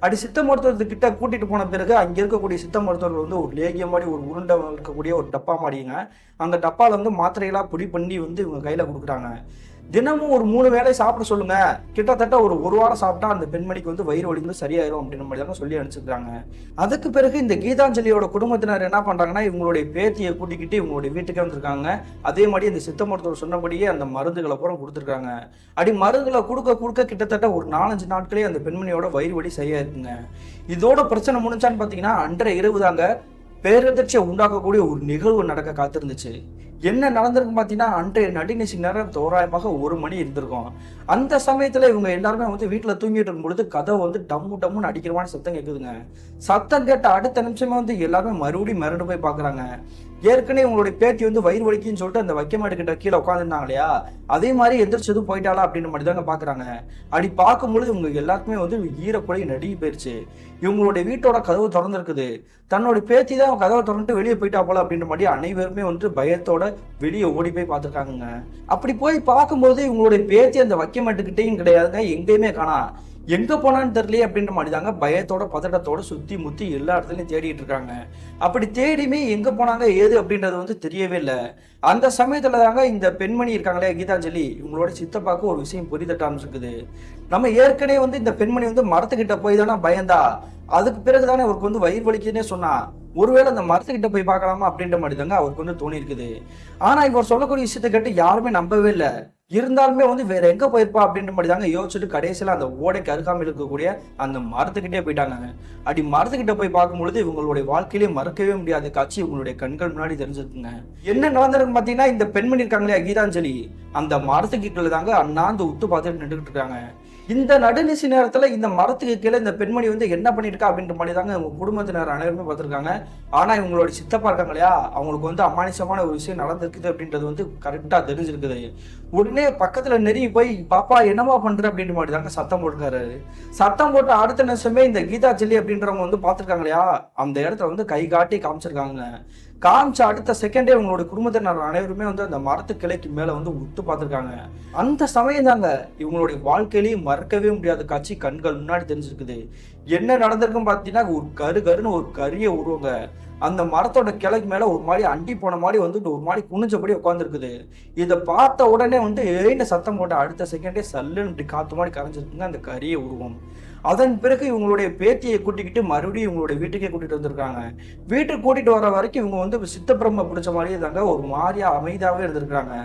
அப்படி சித்த மருத்துவர்கிட்ட கூட்டிட்டு போன பிறகு அங்க இருக்கக்கூடிய சித்த மருத்துவர்கள் வந்து ஒரு லேகியம் மாதிரி ஒரு உருண்டை இருக்கக்கூடிய ஒரு டப்பா மாடிங்க அந்த டப்பால வந்து மாத்திரையெல்லாம் பொடி பண்ணி வந்து இவங்க கையில கொடுக்குறாங்க. தினமும் ஒரு மூணு வேளை சாப்பிட சொல்லுங்க. கிட்டத்தட்ட ஒரு ஒரு வாரம் சாப்பிட்டா அந்த பெண்மணிக்கு வந்து வயிறு வலி வந்து சரியாயிரும் அப்படின்ற மாதிரி சொல்லி அனுப்பிச்சிருக்காங்க. அதுக்கு பிறகு இந்த கீதாஞ்சலியோட குடும்பத்தினர் என்ன பண்றாங்கன்னா இவங்களுடைய பேத்தியை கூட்டிக்கிட்டு இவங்களுடைய வீட்டுக்கே வந்திருக்காங்க. அதே மாதிரி இந்த சித்த மருத்துவர் சொன்னபடியே அந்த மருந்துகளை பூரா கொடுத்துருக்காங்க. அடி மருந்துகளை கொடுக்க கொடுக்க கிட்டத்தட்ட ஒரு நாலஞ்சு நாட்களே அந்த பெண்மணியோட வயிறு வலி சரியா இருக்குங்க இதோட பிரச்சனை முடிஞ்சான்னு பார்த்தீங்கன்னா அன்றைய இரவு தாங்க பேரதிர்ச்சியை உண்டாக்கக்கூடிய ஒரு நிகழ்வு நடக்க காத்திருந்துச்சு. என்ன நடந்திருக்கு பார்த்தீங்கன்னா அன்றைய நடுநிசி நேரம் தோராயமாக ஒரு மணி இருந்திருக்கும். அந்த சமயத்தில் இவங்க எல்லாருமே வந்து வீட்டில் தூங்கிட்டு இருக்கும் பொழுது கதவை வந்து டம்மு டம்முன்னு அடிக்கிறமான சத்தம் கேட்குதுங்க சத்தம் கேட்ட அடுத்த நிமிஷமே வந்து எல்லாருமே மறுபடியும் மிரண்டு போய் பார்க்குறாங்க ஏற்கனவே உங்களுடைய பேத்தி வந்து வயிறு வலிக்குன்னு சொல்லிட்டு அந்த வைக்கமாடு கிட்ட கீழே உட்காந்துருந்தாங்க இல்லையா? அதே மாதிரி எந்திரிச்சதும் போயிட்டாளா அப்படின்னு மட்டும் தாங்க பார்க்குறாங்க அப்படி பார்க்கும்பொழுது இவங்க எல்லாருக்குமே வந்து ஈரக்குலையும் நடுங்கி போயிருச்சு. இவங்களுடைய வீட்டோட கதவு திறந்துருக்குது. தன்னோட பேத்தி தான் கதவை திறந்துட்டு வெளியே போயிட்டா போல அப்படின்ற மாதிரி அனைவருமே வந்து பயத்தோட வெளியே ஓடி போய் பார்த்துருக்காங்க அப்படி போய் பார்க்கும்போது இவங்களுடைய பேத்தி அந்த வைக்கமாட்டுக்கிட்டையும் கிடையாதுங்க. எங்கேயுமே காணா. எங்க போனான்னு தெரியலையே அப்படின்ற மாதிரி தாங்க பயத்தோட பதட்டத்தோட சுத்தி முத்தி எல்லா இடத்துலையும் தேடிட்டு இருக்காங்க. அப்படி தேடியுமே எங்க போனாங்க ஏது அப்படின்றது வந்து தெரியவே இல்லை. அந்த சமயத்துல தாங்க இந்த பெண்மணி இருக்காங்களே கீதாஞ்சலி இவங்களோட சித்தப்பாக்கு ஒரு விஷயம் புரிதட்ட ஆரம்பிச்சிருக்குது நம்ம ஏற்கனவே வந்து இந்த பெண்மணி வந்து மரத்துக்கிட்ட போய் தானே பயந்தா. அதுக்கு பிறகு தானே அவருக்கு வந்து வயிறு வலிக்குதுன்னே சொன்னா. ஒருவேளை அந்த மரத்துக்கிட்ட போய் பார்க்கலாமா அப்படின்ற மாதிரி தாங்க அவருக்கு வந்து தோணி இருக்குது ஆனா இவர் சொல்லக்கூடிய விஷயத்தை கேட்டு யாருமே நம்பவே இல்லை. இருந்தாலுமே வந்து வேற எங்க போயிருப்பா அப்படின்ற மாதிரி தாங்க யோசிச்சுட்டு கடைசியில அந்த ஓடைக்கு அருகாமல் இருக்கக்கூடிய அந்த மரத்துக்கிட்டே போயிட்டாங்க அப்படி மரத்துக்கிட்ட போய் பார்க்கும்பொழுது இவங்களுடைய வாழ்க்கையிலே மறக்கவே முடியாத காட்சி இவங்களுடைய கண்கள் முன்னாடி தெரிஞ்சிருக்குங்க. என்ன நடந்திருக்கு பார்த்தீங்கன்னா இந்த பெண்மணி இருக்காங்களே கீதாஞ்சலி? அந்த மரத்துக்கிட்ட தாங்க அண்ணாந்து உத்து பார்த்துட்டு நின்றுட்டு இருக்காங்க. இந்த நடுநிசி நேரத்தில் இந்த மரத்துக்கு கீழே இந்த பெண்மணி வந்து என்ன பண்ணிருக்கா அப்படின்ற மாதிரி தாங்க இவங்க குடும்பத்தினர் அனைவருமே பார்த்துருக்காங்க. ஆனால் இவங்களோட சித்தப்பா இருக்காங்க இல்லையா? அவங்களுக்கு வந்து அமானுஷமான ஒரு விஷயம் நடந்திருக்குது அப்படின்றது வந்து கரெக்டாக தெரிஞ்சிருக்குது. உடனே பக்கத்தில் நெருங்கி போய் பாப்பா என்னமா பண்ணுற அப்படின்ற மாதிரி தாங்க சத்தம் போட்டுக்காரு. சத்தம் போட்டு அடுத்த நிமிஷமே இந்த கீதா ஜெல்லி அப்படின்றவங்க வந்து பார்த்துருக்காங்க இல்லையா? அந்த இடத்துல வந்து கை காட்டி காமிச்சிருக்காங்க. காமிச்ச அடுத்த செகண்டே உங்களோட குடும்பத்தினர் அனைவருமே வந்து அந்த மரத்து கிளைக்கு மேல வந்து உத்து பார்த்துருக்காங்க. அந்த சமயம் தாங்க இவங்களுடைய வாழ்க்கையிலையும் மறக்கவே முடியாத காட்சி கண்கள் முன்னாடி தெரிஞ்சிருக்குது. என்ன நடந்திருக்குன்னு பார்த்தீங்கன்னா ஒரு கரு கருன்னு ஒரு கரிய உருவங்க. அந்த மரத்தோட கிளைக்கு மேல ஒரு மாதிரி அண்டி போன மாதிரி வந்து ஒரு மாதிரி குனிஞ்சபடி உட்காந்துருக்குது இதை பார்த்த உடனே வந்து ஏன்னு சத்தம் போட்ட அடுத்த செகண்டே சல்லுன்னு இப்படி காத்து மாதிரி கரைஞ்சிருக்குங்க அந்த கரிய உருவம். அதன் பிறகு இவங்களுடைய பேத்தியை கூட்டிக்கிட்டு மறுபடியும் இவங்களுடைய வீட்டுக்கே கூட்டிட்டு வந்திருக்காங்க. வீட்டுக்கு கூட்டிட்டு வர வரைக்கும் இவங்க வந்து சித்தப்பிரம பிடிச்ச மாதிரியே தாங்க ஒரு மாதிரியா அமைதியாவே இருந்திருக்காங்க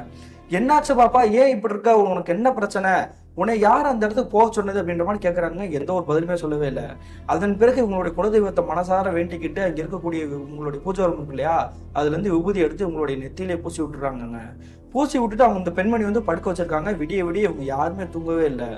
என்னாச்சு பாப்பா? ஏன் இப்படி இருக்க? உனக்கு என்ன பிரச்சனை? உன்னை யார் அந்த இடத்துக்கு போக சொன்னது அப்படின்ற மாதிரி கேட்குறாங்க எந்த ஒரு பதிலுமே சொல்லவே இல்லை. அதன் பிறகு இவங்களுடைய குலதெய்வத்தை மனசார வேண்டிக்கிட்டு அங்கே இருக்கக்கூடிய உங்களுடைய பூஜை வரம் இருக்கு இல்லையா? அதுலேருந்து விபூதி எடுத்து உங்களுடைய நெத்தியிலே பூசி விட்டுறாங்கங்க. பூசி விட்டுட்டு அவங்க இந்த பெண்மணி வந்து படுக்க வச்சிருக்காங்க. விடிய விடிய இவங்க யாருமே தூங்கவே இல்லை.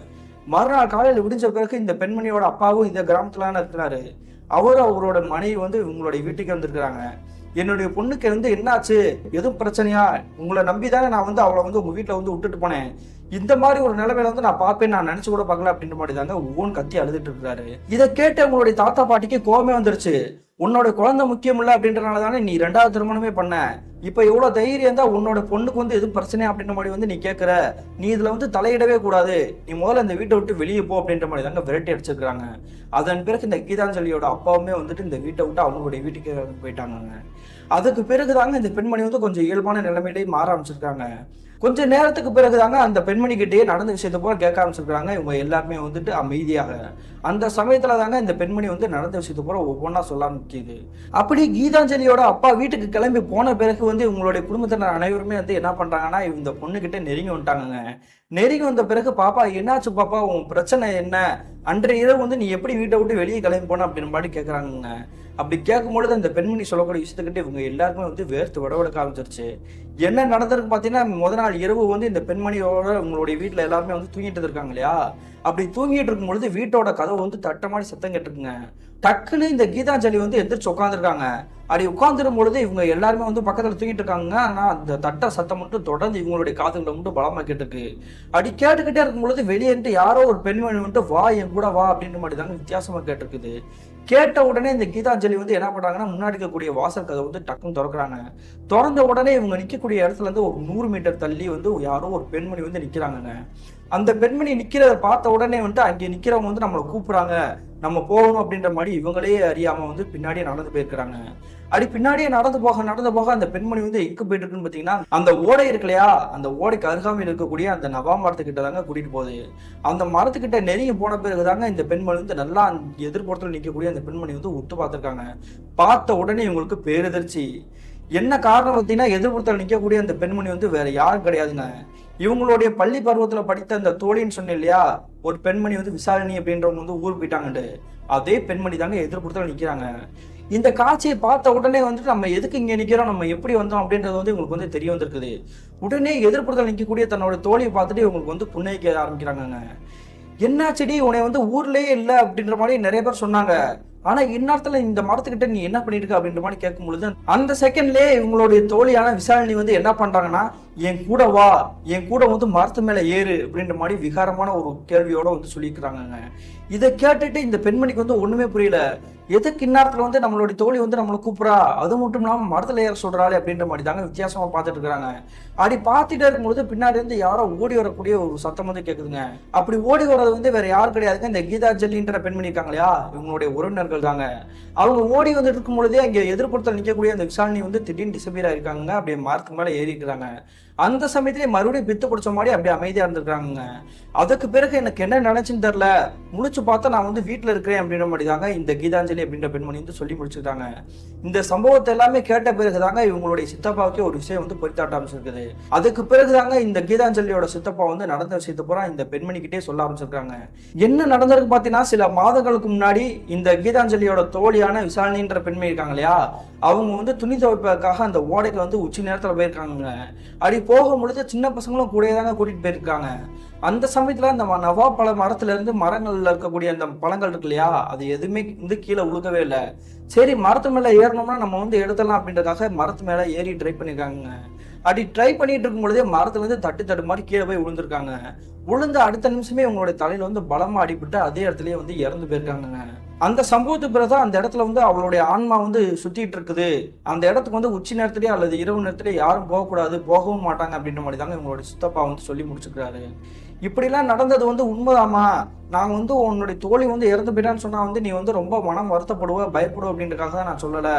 மறுநாள் காலையில் விடிஞ்ச பிறகு இந்த பெண்மணியோட அப்பாவும் இந்த கிராமத்துல இருக்கிறாரு. அவரும் அவரோட மனைவி வந்து உங்களுடைய வீட்டுக்கு வந்திருக்கிறாங்க. என்னுடைய பொண்ணுக்கு வந்து என்னாச்சு? எதுவும் பிரச்சனையா? உங்களை நம்பி தானே நான் வந்து அவளை வந்து உங்க வீட்டில் வந்து விட்டுட்டு போனேன். இந்த மாதிரி ஒரு நிலைமையில வந்து நான் பார்ப்பேன் நான் நினச்சி கூட பார்க்கல அப்படின்ற மாதிரி தாங்க ஒவ்வொன்று கத்தி அழுதுட்டு இருக்காரு இதை கேட்டு உங்களுடைய தாத்தா பாட்டிக்கு கோவமே வந்துருச்சு. உன்னோட குழந்தை முக்கியம் இல்லை அப்படின்றனால தானே நீ ரெண்டாவது திருமணமே பண்ண. இப்போ இவ்வளோ தைரியம் தான் உன்னோட பொண்ணுக்கு வந்து எதுவும் பிரச்சனை அப்படின்ற மாதிரி வந்து நீ கேட்குற நீ இதில் வந்து தலையிடவே கூடாது. நீ முதல்ல இந்த வீட்டை விட்டு வெளியே போ அப்படின்ற மாதிரி தாங்க விரட்டி அடிச்சிருக்கிறாங்க. அதன் பிறகு இந்த கீதாஞ்சலியோட அப்பாவுமே வந்துட்டு இந்த வீட்டை விட்டு அவங்களுடைய வீட்டுக்கு போயிட்டாங்க அதுக்கு பிறகு தாங்க இந்த பெண்மணி வந்து கொஞ்சம் இயல்பான நிலைமையிலே மாற ஆரம்பிச்சிருக்காங்க. கொஞ்ச நேரத்துக்கு பிறகு தாங்க அந்த பெண்மணி கிட்டேயே நடந்த விஷயத்த போல கேட்க ஆரம்பிச்சிருக்காங்க இவங்க எல்லாருமே வந்துட்டு அமைதியாக அந்த சமயத்துல தாங்க இந்த பெண்மணி வந்து நடந்த விஷயத்த போல ஒவ்வொன்றா சொல்ல ஆரம்பிக்குது. அப்படி கீதாஞ்சலியோட அப்பா வீட்டுக்கு கிளம்பி போன பிறகு வந்து இவங்களுடைய குடும்பத்தினர் அனைவருமே வந்து என்ன பண்றாங்கன்னா இந்த பொண்ணுகிட்ட நெருங்கி வந்துட்டாங்க நெருங்கி வந்த பிறகு பாப்பா என்னாச்சு பாப்பா? உன் பிரச்சனை என்ன? அன்றைய இரவு வந்து நீ எப்படி வீட்டை விட்டு வெளியே கிளம்பி போன? அப்படின்னு மாதிரி கேட்குறாங்க அப்படி கேட்கும்பொழுது அந்த பெண்மணி சொல்லக்கூடிய விஷயத்துக்கிட்ட இவங்க எல்லாருக்குமே வந்து வேர்த்து விடவெடுக்க ஆரம்பிச்சிருச்சு. என்ன நடந்திருக்கு பார்த்தீங்கன்னா முத நாள் இரவு வந்து இந்த பெண்மணியோட உங்களுடைய வீட்டில் எல்லாருமே வந்து தூங்கிட்டு இருக்காங்க இல்லையா? அப்படி தூங்கிட்டு இருக்கும் பொழுது வீட்டோட கதவு வந்து தட்ட மாதிரி சத்தம் கேட்டுருக்குங்க. டக்குன்னு இந்த கீதாஞ்சலி வந்து எந்திரிச்சு உட்காந்துருக்காங்க அப்படி உட்காந்துரும் பொழுது இவங்க எல்லாருமே வந்து பக்கத்தில் தூங்கிட்டு இருக்காங்க. ஆனால் அந்த தட்ட சத்தம் மட்டும் தொடர்ந்து இவங்களுடைய காதுகளை மட்டும் பலமாக கேட்டுருக்கு அப்படி கேட்டுக்கிட்டே இருக்கும் பொழுது வெளியே யாரோ ஒரு பெண்மணி வந்துட்டு வா என் கூட வா அப்படின்ற மாதிரி தாங்க வித்தியாசமாக கேட்டிருக்குது. கேட்ட உடனே இந்த கீதாஞ்சலி வந்து என்ன பண்ணுறாங்கன்னா முன்னாடி இருக்கக்கூடிய வாசல் கதை வந்து டக்குன்னு திறக்கிறாங்க. திறந்த உடனே இவங்க நிற்கக்கூடிய இடத்துல இருந்து ஒரு நூறு மீட்டர் தள்ளி வந்து யாரோ ஒரு பெண்மணி வந்து நிற்கிறாங்கங்க அந்த பெண்மணி நிற்கிறத பார்த்த உடனே வந்துட்டு அங்கே நிற்கிறவங்க வந்து நம்மளை கூப்பிட்றாங்க. நம்ம போகணும் அப்படின்ற மாதிரி இவங்களே அறியாம வந்து பின்னாடியே நடந்து போயிருக்கிறாங்க. அப்படி பின்னாடியே நடந்து போக நடந்து போக அந்த பெண்மணி வந்து எங்க போயிட்டு இருக்குன்னு பாத்தீங்கன்னா அந்த ஓடை இருக்கு இல்லையா? அந்த ஓடைக்கு அருகாமையில் இருக்கக்கூடிய அந்த நவா மரத்துக்கிட்ட தாங்க கூட்டிட்டு போகுது. அந்த மரத்துக்கிட்ட நெருங்கி போன பிறகு தாங்க இந்த பெண்மணி வந்து நல்லா எதிர்ப்புறத்தில் நிற்கக்கூடிய அந்த பெண்மணி வந்து உத்து பார்த்துருக்காங்க. பார்த்த உடனே இவங்களுக்கு பேரதிர்ச்சி. என்ன காரணம் பார்த்தீங்கன்னா எதிர்ப்புறத்தில் நிற்கக்கூடிய அந்த பெண்மணி வந்து வேற யாரும் கிடையாதுங்க. இவங்களுடைய பள்ளி பருவத்தில் படித்த அந்த தோழின்னு சொன்னேன் இல்லையா? ஒரு பெண்மணி வந்து விசாரணி அப்படின்றவங்க வந்து ஊர் போயிட்டாங்கன்ட்டு. அதே பெண்மணி தாங்க எதிர்ப்புறத்தில் நிற்கிறாங்க இந்த காட்சியை பார்த்த உடனே வந்துட்டு நம்ம எதுக்கு இங்கே நிற்கிறோம் நம்ம எப்படி வந்தோம் அப்படின்றது வந்து இவங்களுக்கு வந்து தெரிய வந்திருக்குது. உடனே எதிர்ப்புறத்தில் நிற்கக்கூடிய தன்னோட தோழியை பார்த்துட்டு இவங்களுக்கு வந்து புன்னகைக்க ஆரம்பிக்கிறாங்கங்க. செடி உன்னை வந்து ஊர்லயே இல்லை அப்படின்ற மாதிரி நிறைய பேர் சொன்னாங்க. ஆனா இந்நேரத்துல இந்த மரத்துக்கிட்ட நீ என்ன பண்ணிருக்க அப்படின்ற மாதிரி கேட்கும் பொழுது அந்த செகண்ட்லயே இவங்களுடைய தோழியான விசாரணி வந்து என்ன பண்றாங்கன்னா என் கூட வா என் கூட வந்து மரத்து மேல ஏறு அப்படின்ற மாதிரி விகாரமான ஒரு கேள்வியோட வந்து சொல்லியிருக்கிறாங்க இதை கேட்டுட்டு இந்த பெண்மணிக்கு வந்து ஒண்ணுமே புரியல. எதுக்கு இந்நேரத்துல வந்து நம்மளுடைய தோழி வந்து நம்மளை கூப்பிட்றா? அது மட்டும் இல்லாமல் மரத்துல ஏற சொல்றாளே அப்படின்ற மாதிரி தாங்க வித்தியாசமா பார்த்துட்டு இருக்கிறாங்க அப்படி பார்த்துட்டே இருக்கும்பொழுது பின்னாடி இருந்து யாரோ ஓடி வரக்கூடிய ஒரு சத்தம் வந்து கேக்குதுங்க. அப்படி ஓடி வர்றது வந்து வேற யாரும் கிடையாதுங்க. இந்த கீதாஞ்சலின்ற பெண்மணி இருக்காங்க இல்லையா? இவங்களுடைய உறவினர்கள் தாங்க. அவங்க ஓடி வந்துட்டு இருக்கும் பொழுதே அங்கே எதிர்ப்புறத்தில் நிற்கக்கூடிய அந்த விசாரணை வந்து திடீர்னு டிசப்பியர் ஆயிருக்காங்க அப்படியே மரத்துக்கு மேலே ஏறி இருக்கிறாங்க அந்த சமயத்திலே மறுபடியும் பித்து பிடிச்ச மாதிரி அப்படியே அமைதியா இருந்திருக்காங்க. அதுக்கு பிறகு எனக்கு என்ன நினைச்சுன்னு தெரியல. முடிச்சு பார்த்தா நான் வந்து வீட்டில் இருக்கிறேன் அப்படின்ற மாதிரி தாங்க இந்த கீதாஞ்சலி அப்படின்ற பெண்மணி வந்து சொல்லி முடிச்சிருக்காங்க. இந்த சம்பவத்தை எல்லாமே கேட்ட பிறகு தாங்க இவங்களுடைய சித்தப்பாவுக்கே ஒரு விஷயம் வந்து பொறித்தாட்ட ஆரம்பிச்சிருக்குது. அதுக்கு பிறகு தாங்க இந்த கீதாஞ்சலியோட சித்தப்பா வந்து நடந்த விஷயத்தை பூரா இந்த பெண்மணிக்கிட்டே சொல்ல ஆரம்பிச்சிருக்காங்க. என்ன நடந்திருக்கு பார்த்தீங்கன்னா சில மாதங்களுக்கு முன்னாடி இந்த கீதாஞ்சலியோட தோழியான விசாலினின்ற பெண்மணி இருக்காங்க இல்லையா? அவங்க வந்து துணி துவைப்பதற்காக அந்த ஓடைக்கு வந்து உச்சி நேரத்தில் போயிருக்காங்க. அப்படி போகும் முடிஞ்ச சின்ன பசங்களும் கூட தாங்க கூட்டிட்டு போயிருக்காங்க. அந்த சமயத்துல அந்த நவா பழ மரத்துல இருந்து மரங்கள்ல இருக்கக்கூடிய அந்த பழங்கள் இருக்கு இல்லையா? அது எதுவுமே வந்து கீழே உழுகவே இல்லை. சரி மரத்து மேல ஏறணும்னா நம்ம வந்து எடுத்துடலாம் அப்படின்றதுக்காக மரத்து மேல ஏறி ட்ரை பண்ணிருக்காங்க. அப்படி ட்ரை பண்ணிட்டு இருக்கும் பொழுதே மரத்துல இருந்து தட்டு தட்டு மாதிரி கீழே போய் விழுந்திருக்காங்க விழுந்த அடுத்த நிமிஷமே உங்களுடைய தலையில வந்து பலமா அடிபட்டு அதே இடத்துலயே வந்து இறந்து போயிருக்காங்க அந்த சம்பவத்துக்கு பிறகு அந்த இடத்துல வந்து அவளுடைய ஆன்மா வந்து சுத்திட்டு இருக்குது. அந்த இடத்துக்கு வந்து உச்சி நேரத்திலேயே அல்லது இரவு நேரத்திலேயே யாரும் போகக்கூடாது போகவும் மாட்டாங்க அப்படின்ற மாதிரி தாங்க இவங்களுடைய சித்தப்பா வந்து சொல்லி முடிச்சுக்கிறாரு இப்படிலாம் நடந்தது வந்து உண்மைதாம்மா. நான் வந்து உன்னுடைய தோழி வந்து இறந்து போயிட்டான்னு சொன்னா வந்து நீ வந்து ரொம்ப மனம் வருத்தப்படுவ பயப்படுவ அப்படின்றக்காக தான் நான் சொல்லலை.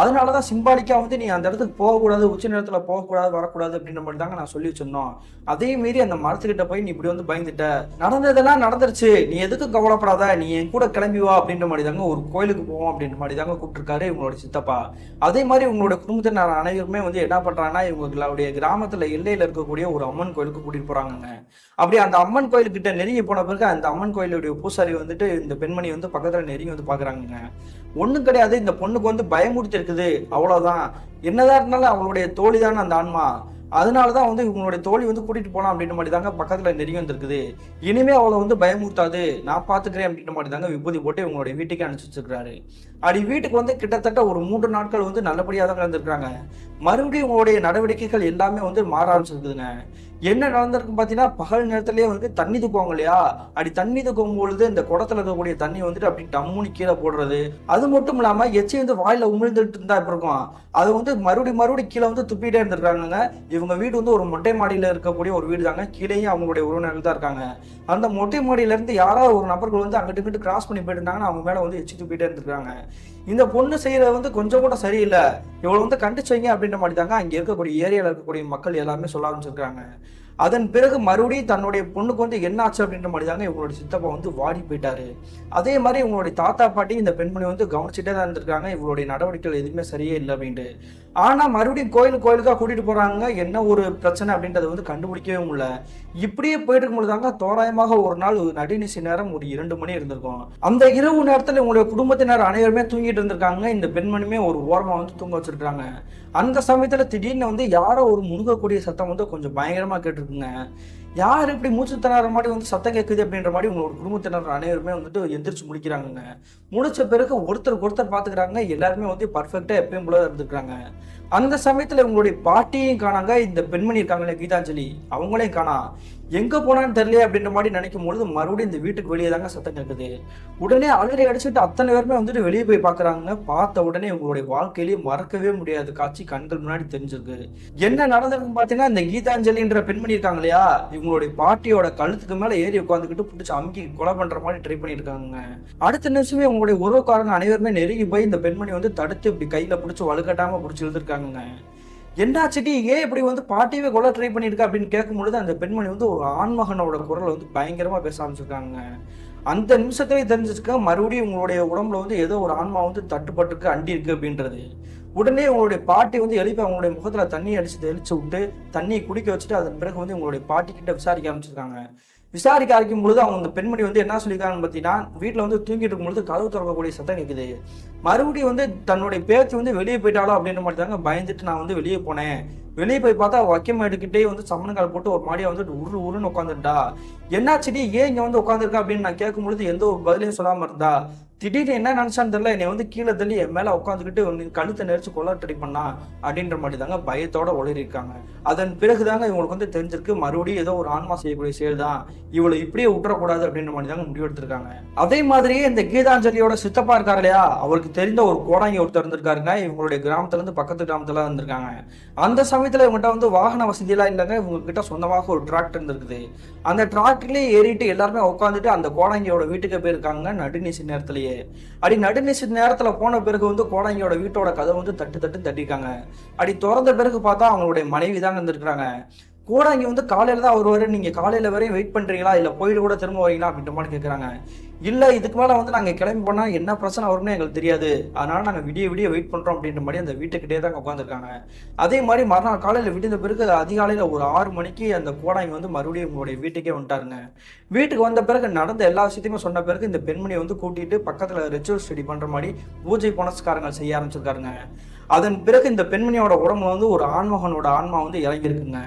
அதனால தான் சிம்பாலிக்கா வந்து நீ அந்த இடத்துக்கு போகக்கூடாது உச்சி நேரத்தில் போகக்கூடாது வரக்கூடாது அப்படின்ற மாதிரி தாங்க நான் சொல்லி வச்சிருந்தோம். அதே மீறி அந்த மரத்துக்கிட்ட போய் நீ இப்படி வந்து பயந்துட்ட. நடந்ததெல்லாம் நடந்துருச்சு. நீ எதுக்கும் கவலைப்படாத. நீ என் கூட கிளம்பி வா அப்படின்ற மாதிரி தாங்க ஒரு கோயிலுக்கு போவோம் அப்படின்ற மாதிரி தாங்க கூப்பிட்டுருக்காரு இவங்களோட சித்தப்பா. அதே மாதிரி உங்களோட குடும்பத்தினர் அனைவருமே வந்து என்ன பண்றாங்கன்னா இவங்களுடைய கிராமத்துல எல்லையில இருக்கக்கூடிய ஒரு அம்மன் கோயிலுக்கு கூட்டிட்டு போறாங்க அப்படி அந்த அம்மன் கோயிலுக்கிட்ட நெருங்கி போன பிறகு அந்த அம்மன் கோயிலுடைய பூசாரி வந்துட்டு இந்த பெண்மணி வந்து பக்கத்துல நெருங்கி வந்து பாக்குறாங்க ஒண்ணும் கிடையாது. இந்த பொண்ணுக்கு வந்து பயமுறுத்தி இருக்குது. அவ்வளவுதான். என்னதான் இருந்தாலும் அவளுடைய தோழி தானே அந்த ஆன்மா. அதனால தான் வந்து இவங்களுடைய தோழி வந்து கூட்டிட்டு போனா அப்படின்ற மாதிரி தாங்க பக்கத்துல நெருங்கி வந்திருக்குது. இனிமே அவளை வந்து பயமுறுத்தாது. நான் பாத்துக்கிறேன் அப்படின்ற மாதிரி தாங்க விபூதி போட்டு இவங்களுடைய வீட்டுக்கு அனுப்பிச்சு வச்சிருக்காரு அப்படி வீட்டுக்கு வந்து கிட்டத்தட்ட ஒரு மூன்று நாட்கள் வந்து நல்லபடியாக தான் இருந்திருக்காங்க மறுபடியும் உங்களுடைய நடவடிக்கைகள் எல்லாமே வந்து மாற ஆரம்பிச்சிருக்குதுங்க. என்ன நடந்திருக்கும் பார்த்தீங்கன்னா பகல் நேரத்திலேயே வந்து தண்ணி தூக்குவாங்க இல்லையா? அப்படி தண்ணி தூக்கும் பொழுது இந்த குடத்துல இருக்கக்கூடிய தண்ணி வந்துட்டு அப்படி டம்முன்னு கீழே போடுறது. அது மட்டும் இல்லாமல் எச்சி வந்து வாயில உமிழ்ந்துட்டு இருந்தா இப்போ இருக்கும்? அது வந்து மறுபடி மறுபடி கீழே வந்து துப்பிட்டே இருந்திருக்காங்க இவங்க வீடு வந்து ஒரு மொட்டை மாடியில் இருக்கக்கூடிய ஒரு வீடு தாங்க. கீழேயும் அவங்களுடைய உறவினர்கள் தான் இருக்காங்க. அந்த மொட்டை மாடியிலேருந்து யாராவது ஒரு நபர்கள் வந்து அங்கிட்டு இங்கிட்டு கிராஸ் பண்ணி போயிட்டு இருந்தாங்கன்னா அவங்க மேலே வந்து எச்சி துப்பிட்டே இருந்திருக்காங்க. இந்த பொண்ணு செய்யறது வந்து கொஞ்சம் கூட சரியில்லை. இவ்வளவு வந்து கண்டிச்சவங்க அப்படின்ற மாதிரி தாங்க அங்க இருக்கக்கூடிய ஏரியால இருக்கக்கூடிய மக்கள் எல்லாருமே சொல்ல ஆரம்பிச்சிருக்காங்க அதன் பிறகு மறுபடியும் தன்னுடைய பொண்ணுக்கு வந்து என்ன ஆச்சு அப்படின்ற மாதிரி தாங்க இவங்களுடைய சித்தப்பா வந்து வாடி போயிட்டாரு. அதே மாதிரி இவங்களுடைய தாத்தா பாட்டி இந்த பெண்மணி வந்து கவனிச்சுட்டே தான் இருந்திருக்காங்க. இவங்களுடைய நடவடிக்கைகள் எதுவுமே சரியே இல்லை அப்படின்ட்டு. ஆனால் மறுபடியும் கோயில் கோயிலுக்காக கூட்டிட்டு போகிறாங்க என்ன ஒரு பிரச்சனை அப்படின்றத வந்து கண்டுபிடிக்கவே முடியல. இப்படியே போயிட்டு இருக்கும்போது தாங்க தோராயமாக ஒரு நாள் ஒரு நடுநிசி நேரம் ஒரு இரண்டு மணி இருந்திருக்கும். அந்த இரவு நேரத்தில் இவங்களுடைய குடும்பத்தினர் அனைவருமே தூங்கிட்டு இருந்திருக்காங்க. இந்த பெண்மணியுமே ஒரு ஓரமாக வந்து தூங்க வச்சிருக்காங்க அந்த சமயத்துல திடீர்னு வந்து யாரோ ஒரு முழுகக்கூடிய சத்தம் வந்து கொஞ்சம் பயங்கரமா கேட்டிருக்குங்க. யார் இப்படி மூச்சு திணற மாதிரி வந்து சத்தம் கேட்குது அப்படின்ற மாதிரி உங்களோட குடும்பத்தினர் அனைவருமே வந்துட்டு எந்திரிச்சு முடிக்கிறாங்கங்க முடிச்ச பிறகு ஒருத்தருக்கு ஒருத்தர் பார்த்துக்கிறாங்க எல்லாருமே வந்து பர்ஃபெக்டாக எப்பயும் போல இருந்துக்கிறாங்க. அந்த சமயத்தில் உங்களுடைய பாட்டியும் காணாங்க. இந்த பெண்மணி இருக்காங்களே கீதாஞ்சலி அவங்களையும் காணா. எங்க போனான்னு தெரியல அப்படின்ற மாதிரி நினைக்கும் பொழுது மறுபடியும் இந்த வீட்டுக்கு வெளியே தாங்க சத்தம் கேட்குது. உடனே அலறி அடிச்சுட்டு அத்தனை பேருமே வந்துட்டு வெளியே போய் பார்க்கறாங்க. பார்த்த உடனே உங்களுடைய வாழ்க்கையிலேயே மறக்கவே முடியாத காட்சி கண்கள் முன்னாடி தெரிஞ்சிருக்கு. என்ன நடந்ததுன்னு பார்த்தீங்கன்னா இந்த கீதாஞ்சலின்ற பெண்மணி இருக்காங்க இல்லையா? இவங்களுடைய பாட்டியோட கழுத்துக்கு மேல ஏறி உட்காந்துக்கிட்டு பிடிச்சி அமுக்கி கொலை பண்ற மாதிரி ட்ரை பண்ணியிருக்காங்க அடுத்த நிமிஷமே உங்களுடைய உறவுக்காரங்க அனைவருமே நெருங்கி போய் இந்த பெண்மணி வந்து தடுத்து இப்படி கையில பிடிச்சி வலுக்கட்டாம பிடிச்சி எழுதிருக்காங்க என்னாச்சுட்டி ஏன் இப்படி வந்து பாட்டியவே கொள்ள ட்ரை பண்ணியிருக்கா அப்படின்னு கேட்கும் பொழுது அந்த பெண்மணி வந்து ஒரு ஆண்மகனோட குரல் வந்து பயங்கரமாக பேச ஆரம்பிச்சிருக்காங்க. அந்த நிமிஷத்திலே தெரிஞ்சிருக்க மறுபடியும் உங்களுடைய உடம்புல வந்து ஏதோ ஒரு ஆன்மா வந்து தட்டுப்பட்டுருக்கு அண்டி இருக்கு அப்படின்றது. உடனே உங்களுடைய பாட்டி வந்து எழுப்பி அவங்களுடைய முகத்தில் தண்ணி அடிச்சு தெளிச்சு விட்டு தண்ணியை குடிக்க வச்சுட்டு அதன் பிறகு வந்து உங்களுடைய பாட்டி கிட்ட விசாரிக்க ஆரம்பிச்சிருக்காங்க. விசாரிக்க ஆரம்பிக்கும் பொழுது அவங்க அந்த பெண்மணி வந்து என்ன சொல்லியிருக்காங்கன்னு பார்த்தீங்கன்னா வீட்டில் வந்து தூங்கிட்டு இருக்கும் பொழுது கதவு திறக்கக்கூடிய சத்தம் நிற்குது மறுபடியும் வந்து தன்னுடைய பேச்சு வந்து வெளியே போயிட்டாலோ அப்படின்ற மாதிரி தாங்க பயந்துட்டு நான் வந்து வெளியே போனேன். வெளியே போய் பார்த்தா வக்கமேடுக்கிட்டே வந்து சமணங்கால் போட்டு ஒரு மாடியா வந்து உரு உருன்னு உட்காந்துட்டா என்னாச்சுடி ஏன் இங்க வந்து உட்காந்துருக்கா அப்படின்னு நான் கேட்கும் பொழுது எந்த ஒரு பதிலையும் சொல்லாம இருந்தா. திடீர்னு என்ன நினச்சான்னு தெரியல என்னை வந்து கீழே தள்ளி என் மேல உட்காந்துக்கிட்டு கழுத்தை நெரிச்சு கொள்ளாட்டடி ட்ரை பண்ணா அப்படின்ற மாதிரி தாங்க பயத்தோட ஒளிரிருக்காங்க அதன் அதன் பிறகுதாங்க இவங்களுக்கு வந்து தெரிஞ்சிருக்கு மறுபடியும் ஏதோ ஒரு ஆன்மா செய்யக்கூடிய செயல் தான். இவளை இப்படியே விட்டுறக்கூடாது அப்படின்ற மாதிரி தாங்க முடிவெடுத்திருக்காங்க. அதே மாதிரியே இந்த கீதாஞ்சலியோட சித்தப்பா இருக்காரு இல்லையா அவருக்கு தெரிந்த ஒரு கோடாங்கி ஒருத்தர் இருந்திருக்காருங்க. இவங்களுடைய கிராமத்துல இருந்து பக்கத்து கிராமத்துல இருந்திருக்காங்க. அந்த சமயத்துல இவங்ககிட்ட வந்து வாகன வசதியெல்லாம் இல்லைங்க. இவங்க கிட்ட சொந்தமாக ஒரு டிராக்டர் இருந்திருக்குது. அந்த டிராக்டர்லயே ஏறிட்டு எல்லாருமே உட்காந்துட்டு அந்த கோடாங்கியோட வீட்டுக்கு போயிருக்காங்க நடுநீசி நேரத்திலேயே. அடி நடுநீசி நேரத்துல போன பிறகு வந்து கோடாங்கியோட வீட்டோட கதவை வந்து தட்டு தட்டு தட்டிருக்காங்க அடி திறந்த பிறகு பார்த்தா அவங்களுடைய மனைவி தாங்க இருந்திருக்கிறாங்க. கூட இங்கே வந்து காலையில் தான் அவர் வரும் நீங்கள் காலையில் வரையும் வெயிட் பண்ணுறீங்களா இல்லை போயிட்டு கூட திரும்ப வரீங்களா? அப்படின்ற மாதிரி கேட்குறாங்க இல்லை இதுக்கு மேலே வந்து நாங்கள் கிளம்பி போனால் என்ன பிரச்சனை வரும்னு எங்களுக்கு தெரியாது. அதனால் நாங்கள் விடிய விடிய வெயிட் பண்ணுறோம் அப்படின்ற மாதிரி அந்த வீட்டுக்கிட்டே தான் உட்காந்துருக்காங்க அதே மாதிரி மறுநாள் காலையில் விடிந்த பிறகு அதிகாலையில் ஒரு ஆறு மணிக்கு அந்த கோடாங்கி வந்து மறுபடியும் உங்களுடைய வீட்டுக்கே வந்துட்டாருங்க. வீட்டுக்கு வந்த பிறகு நடந்த எல்லா விஷயத்தையுமே சொன்ன பிறகு இந்த பெண்மணியை வந்து கூட்டிட்டு பக்கத்தில் ரிச்சுவல் ஸ்டடி பண்ணுற மாதிரி பூஜை புனஸ்காரங்கள் செய்ய ஆரம்பிச்சிருக்காருங்க. அதன் பிறகு இந்த பெண்மணியோட உடம்புல வந்து ஒரு ஆண்மகனோட ஆன்மா வந்து இறங்கியிருக்குங்க.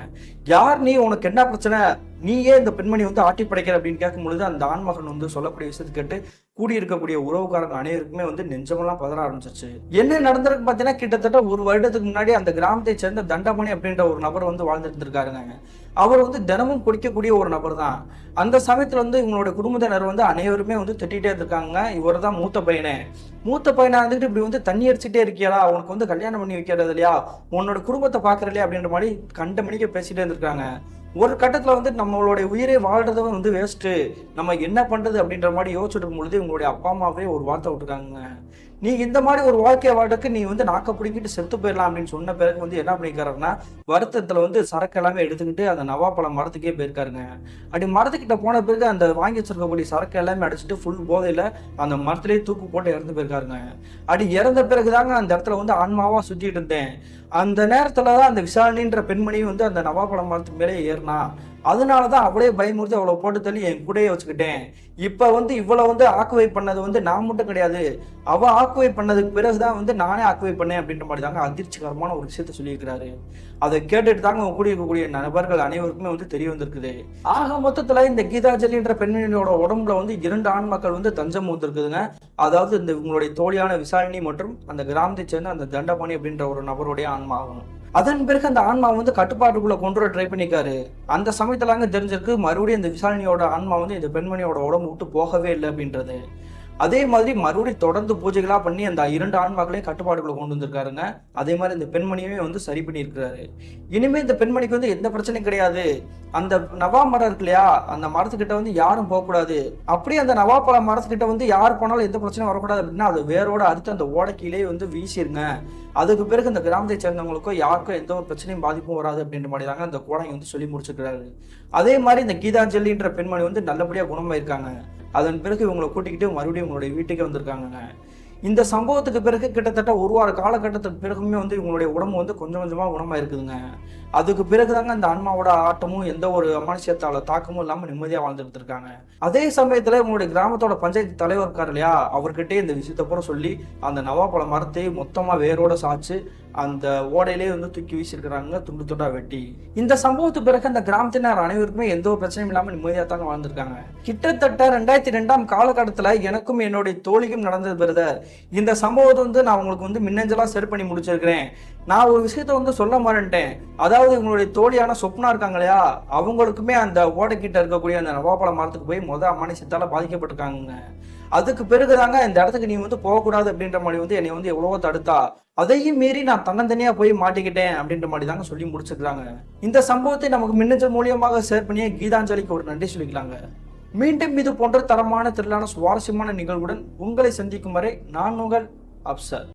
யார் நீ? உனக்கு என்ன பிரச்சனை? நீயே இந்த பெண்மணி வந்து ஆட்டி படைக்கிற அப்படின்னு கேட்கும் பொழுது அந்த ஆண்மகன் வந்து சொல்லக்கூடிய விஷயத்தை கேட்டு கூடியிருக்கக்கூடிய உறவுக்காரங்க அனைவருக்குமே வந்து நெஞ்சமெல்லாம் பதற ஆரம்பிச்சிச்சு என்ன நடந்திருக்கு பார்த்தீங்கன்னா கிட்டத்தட்ட ஒரு வருடத்துக்கு முன்னாடி அந்த கிராமத்தை சேர்ந்த தண்டமணி அப்படின்ற ஒரு நபர் வந்து வாழ்ந்துட்டு இருக்காருங்க அவர் வந்து தினமும் குடிக்கக்கூடிய ஒரு நபர் தான். அந்த சமயத்துல வந்து இவங்களோட குடும்பத்தினர் வந்து அனைவருமே வந்து திட்டிகிட்டே இருக்காங்க இவர் தான் மூத்த பையனே. மூத்த பையனா இருந்துட்டு இப்படி வந்து தண்ணி அடிச்சுட்டே இருக்கியாடா. உனக்கு வந்து கல்யாணம் பண்ணி வைக்கிறது இல்லையா உன்னோட குடும்பத்தை பார்க்குற இல்லையா அப்படின்ற மாதிரி கண்ட மணிக்க பேசிட்டே இருந்திருக்காங்க. ஒரு கட்டத்தில் வந்து நம்மளுடைய உயிரை வாழ்றது வந்து வேஸ்ட்டு நம்ம என்ன பண்ணுறது அப்படின்ற மாதிரி யோசிச்சுட்டு பொழுது உங்களுடைய அப்பா அம்மாவே ஒரு வார்த்தை விட்டுருக்காங்க நீ இந்த மாதிரி ஒரு வாழ்க்கையை வாழ்றதுக்கு நீ வந்து நாக்க பிடிக்கிட்டு செத்து போயிடலாம் அப்படின்னு சொன்ன பிறகு வந்து என்ன பண்ணிக்கிறாருன்னா வருத்தத்தில் வந்து சரக்கு எல்லாமே எடுத்துக்கிட்டு அந்த நவாப்பழம் மரத்துக்கே போயிருக்காருங்க. அப்படி மரத்துக்கிட்ட போன பிறகு அந்த வாங்கி வச்சிருக்கக்கூடிய சரக்கு எல்லாமே அடிச்சுட்டு ஃபுல் போதையில் அந்த மரத்துலேயே தூக்கு போட்டு இறந்து போயிருக்காருங்க. அப்படி இறந்த பிறகுதாங்க அந்த இடத்துல வந்து ஆன்மாவாக சுற்றிட்டு இருந்தேன். அந்த நேரத்தில் தான் அந்த விசாரணின்ற பெண்மணி வந்து அந்த நவாப்பழம் மரத்துக்கு மேலே ஏறினா. அதனால தான் அவளே பயமுறுத்தி அவ்வளோ போட்டு தள்ளி என் கூடயே வச்சுக்கிட்டேன். இப்போ வந்து இவ்வளோ வந்து ஆக்குவை பண்ணது வந்து நான் மட்டும் கிடையாது. அவள் ஆக்குவை பண்ணதுக்கு பிறகு தான் வந்து நானே ஆக்குவை பண்ணேன் அப்படின்ற மாதிரி தாங்க அதிர்ச்சிகரமான ஒரு விஷயத்த சொல்லியிருக்கிறாரு. அதை கேட்டுட்டு தாங்க அவங்க கூடி இருக்கக்கூடிய நபர்கள் அனைவருக்குமே வந்து தெரிய வந்திருக்குது. ஆக மொத்தத்தில் இந்த கீதாஞ்சலின்ற பெண்ணினோட உடம்புல வந்து இரண்டு ஆண் மக்கள் வந்து தஞ்சம் வந்திருக்குதுங்க. அதாவது இந்த உங்களுடைய தோழியான விசாரணி மற்றும் அந்த கிராமத்தை சேர்ந்த அந்த தண்டபாணி அப்படின்ற ஒரு நபருடைய ஆன்மாகும் அதன் பிறகு அந்த ஆன்மா வந்து கட்டுப்பாட்டுக்குள்ள கொண்டு வர ட்ரை பண்ணிக்காரு. அந்த சமயத்துல அங்க தெரிஞ்சிருக்கு மறுபடியும் இந்த விசாரணையோட ஆன்மா வந்து இந்த பெண்மணியோட உடம்பு விட்டு போகவே இல்லை அப்படின்றது. அதே மாதிரி மறுபடியும் தொடர்ந்து பூஜைகளாக பண்ணி அந்த இரண்டு ஆன்மாக்களையும் கட்டுப்பாடுகளை கொண்டு வந்திருக்காருங்க. அதே மாதிரி இந்த பெண்மணியுமே வந்து சரி பண்ணியிருக்கிறாரு. இனிமேல் இந்த பெண்மணிக்கு வந்து எந்த பிரச்சனையும் கிடையாது. அந்த நவா மரம் இருக்கு இல்லையா? அந்த மரத்துக்கிட்ட வந்து யாரும் போகக்கூடாது. அப்படியே அந்த நவாப்பழ மரத்துக்கிட்ட வந்து யார் போனாலும் எந்த பிரச்சனையும் வரக்கூடாது அப்படின்னா அது வேரோட அடுத்து அந்த ஓடக்கீழே வந்து வீசிருங்க. அதுக்கு பிறகு இந்த கிராமத்தை சேர்ந்தவங்களுக்கோ யாருக்கும் எந்த ஒரு பிரச்சனையும் பாதிப்பும் வராது அப்படின்ற மாதிரி தாங்க அந்த கோடங்கை வந்து சொல்லி முடிச்சிருக்கிறாரு. அதே மாதிரி இந்த கீதாஞ்சலின்ற பெண்மணி வந்து நல்லபடியாக குணமாயிருக்காங்க. அதன் பிறகு இவங்களை கூட்டிக்கிட்டு மறுபடியும் உங்களுடைய வீட்டுக்கே வந்திருக்காங்க இந்த சம்பவத்துக்கு பிறகு கிட்டத்தட்ட ஒரு வார காலகட்டத்துக்கு பிறகுமே வந்து இவங்களுடைய உடம்பு வந்து கொஞ்சம் கொஞ்சமாக குணமாக இருக்குதுங்க அதுக்கு பிறகுதாங்க அந்த ஆன்மாவோட ஆட்டமும் எந்த ஒரு அமானுஷத்தால தாக்கமும் இல்லாமல் நிம்மதியாக வாழ்ந்துட்டு இருக்காங்க அதே சமயத்தில் உங்களுடைய கிராமத்தோட பஞ்சாயத்து தலைவர் இருக்கார் இல்லையா? அவர்கிட்டே இந்த விஷயத்த பூரா சொல்லி அந்த நவாப்பழ மரத்தை மொத்தமாக வேரோட சாச்சு அந்த ஓடையிலே வந்து தூக்கி வீசியிருக்கிறாங்க துண்டு துண்டா வெட்டி. இந்த சம்பவத்துக்கு பிறகு அந்த கிராமத்தினர் அனைவருக்குமே எந்த ஒரு பிரச்சனையும் இல்லாமல் நிம்மதியாக தாங்க வாழ்ந்திருக்காங்க. கிட்டத்தட்ட ரெண்டாயிரத்தி ரெண்டாம் காலகட்டத்தில் எனக்கும் என்னுடைய தோழிக்கும் நடந்தது பிரதர். இந்த சம்பவத்தை வந்து நான் உங்களுக்கு வந்து மின்னஞ்சலா செட் பண்ணி முடிச்சிருக்கிறேன். நான் ஒரு விஷயத்த வந்து சொல்ல மாட்டேன்ட்டேன் அதாவது உங்களுடைய தோழியான சொப்னா இருக்காங்க இல்லையா அவங்களுக்குமே அந்த ஓடைக்கிட்ட இருக்கக்கூடிய அந்த நவாப்பழ மரத்துக்கு போய் முத அமானுஷத்தால பாதிக்கப்பட்டிருக்காங்க அதுக்கு பிறகுதாங்க இந்த இடத்துக்கு நீ வந்து போகக்கூடாது அப்படின்ற மாதிரி வந்து என்னை வந்து எவ்வளவோ தடுத்தா. அதையும் மீறி நான் தன்னந்தனியா போய் மாட்டிக்கிட்டேன் அப்படின்ற மாதிரி தாங்க சொல்லி முடிச்சிருக்காங்க இந்த சம்பவத்தை நமக்கு மின்னஞ்சல் மூலியமாக ஷேர் பண்ணியே கீதாஞ்சலிக்கு ஒரு நன்றி சொல்லிக்கலாங்க. மீண்டும் இது போன்ற தரமான திரளான சுவாரஸ்யமான நிகழ்வுடன் உங்களை சந்திக்கும் வரை நான் உங்கள் அப்சர்.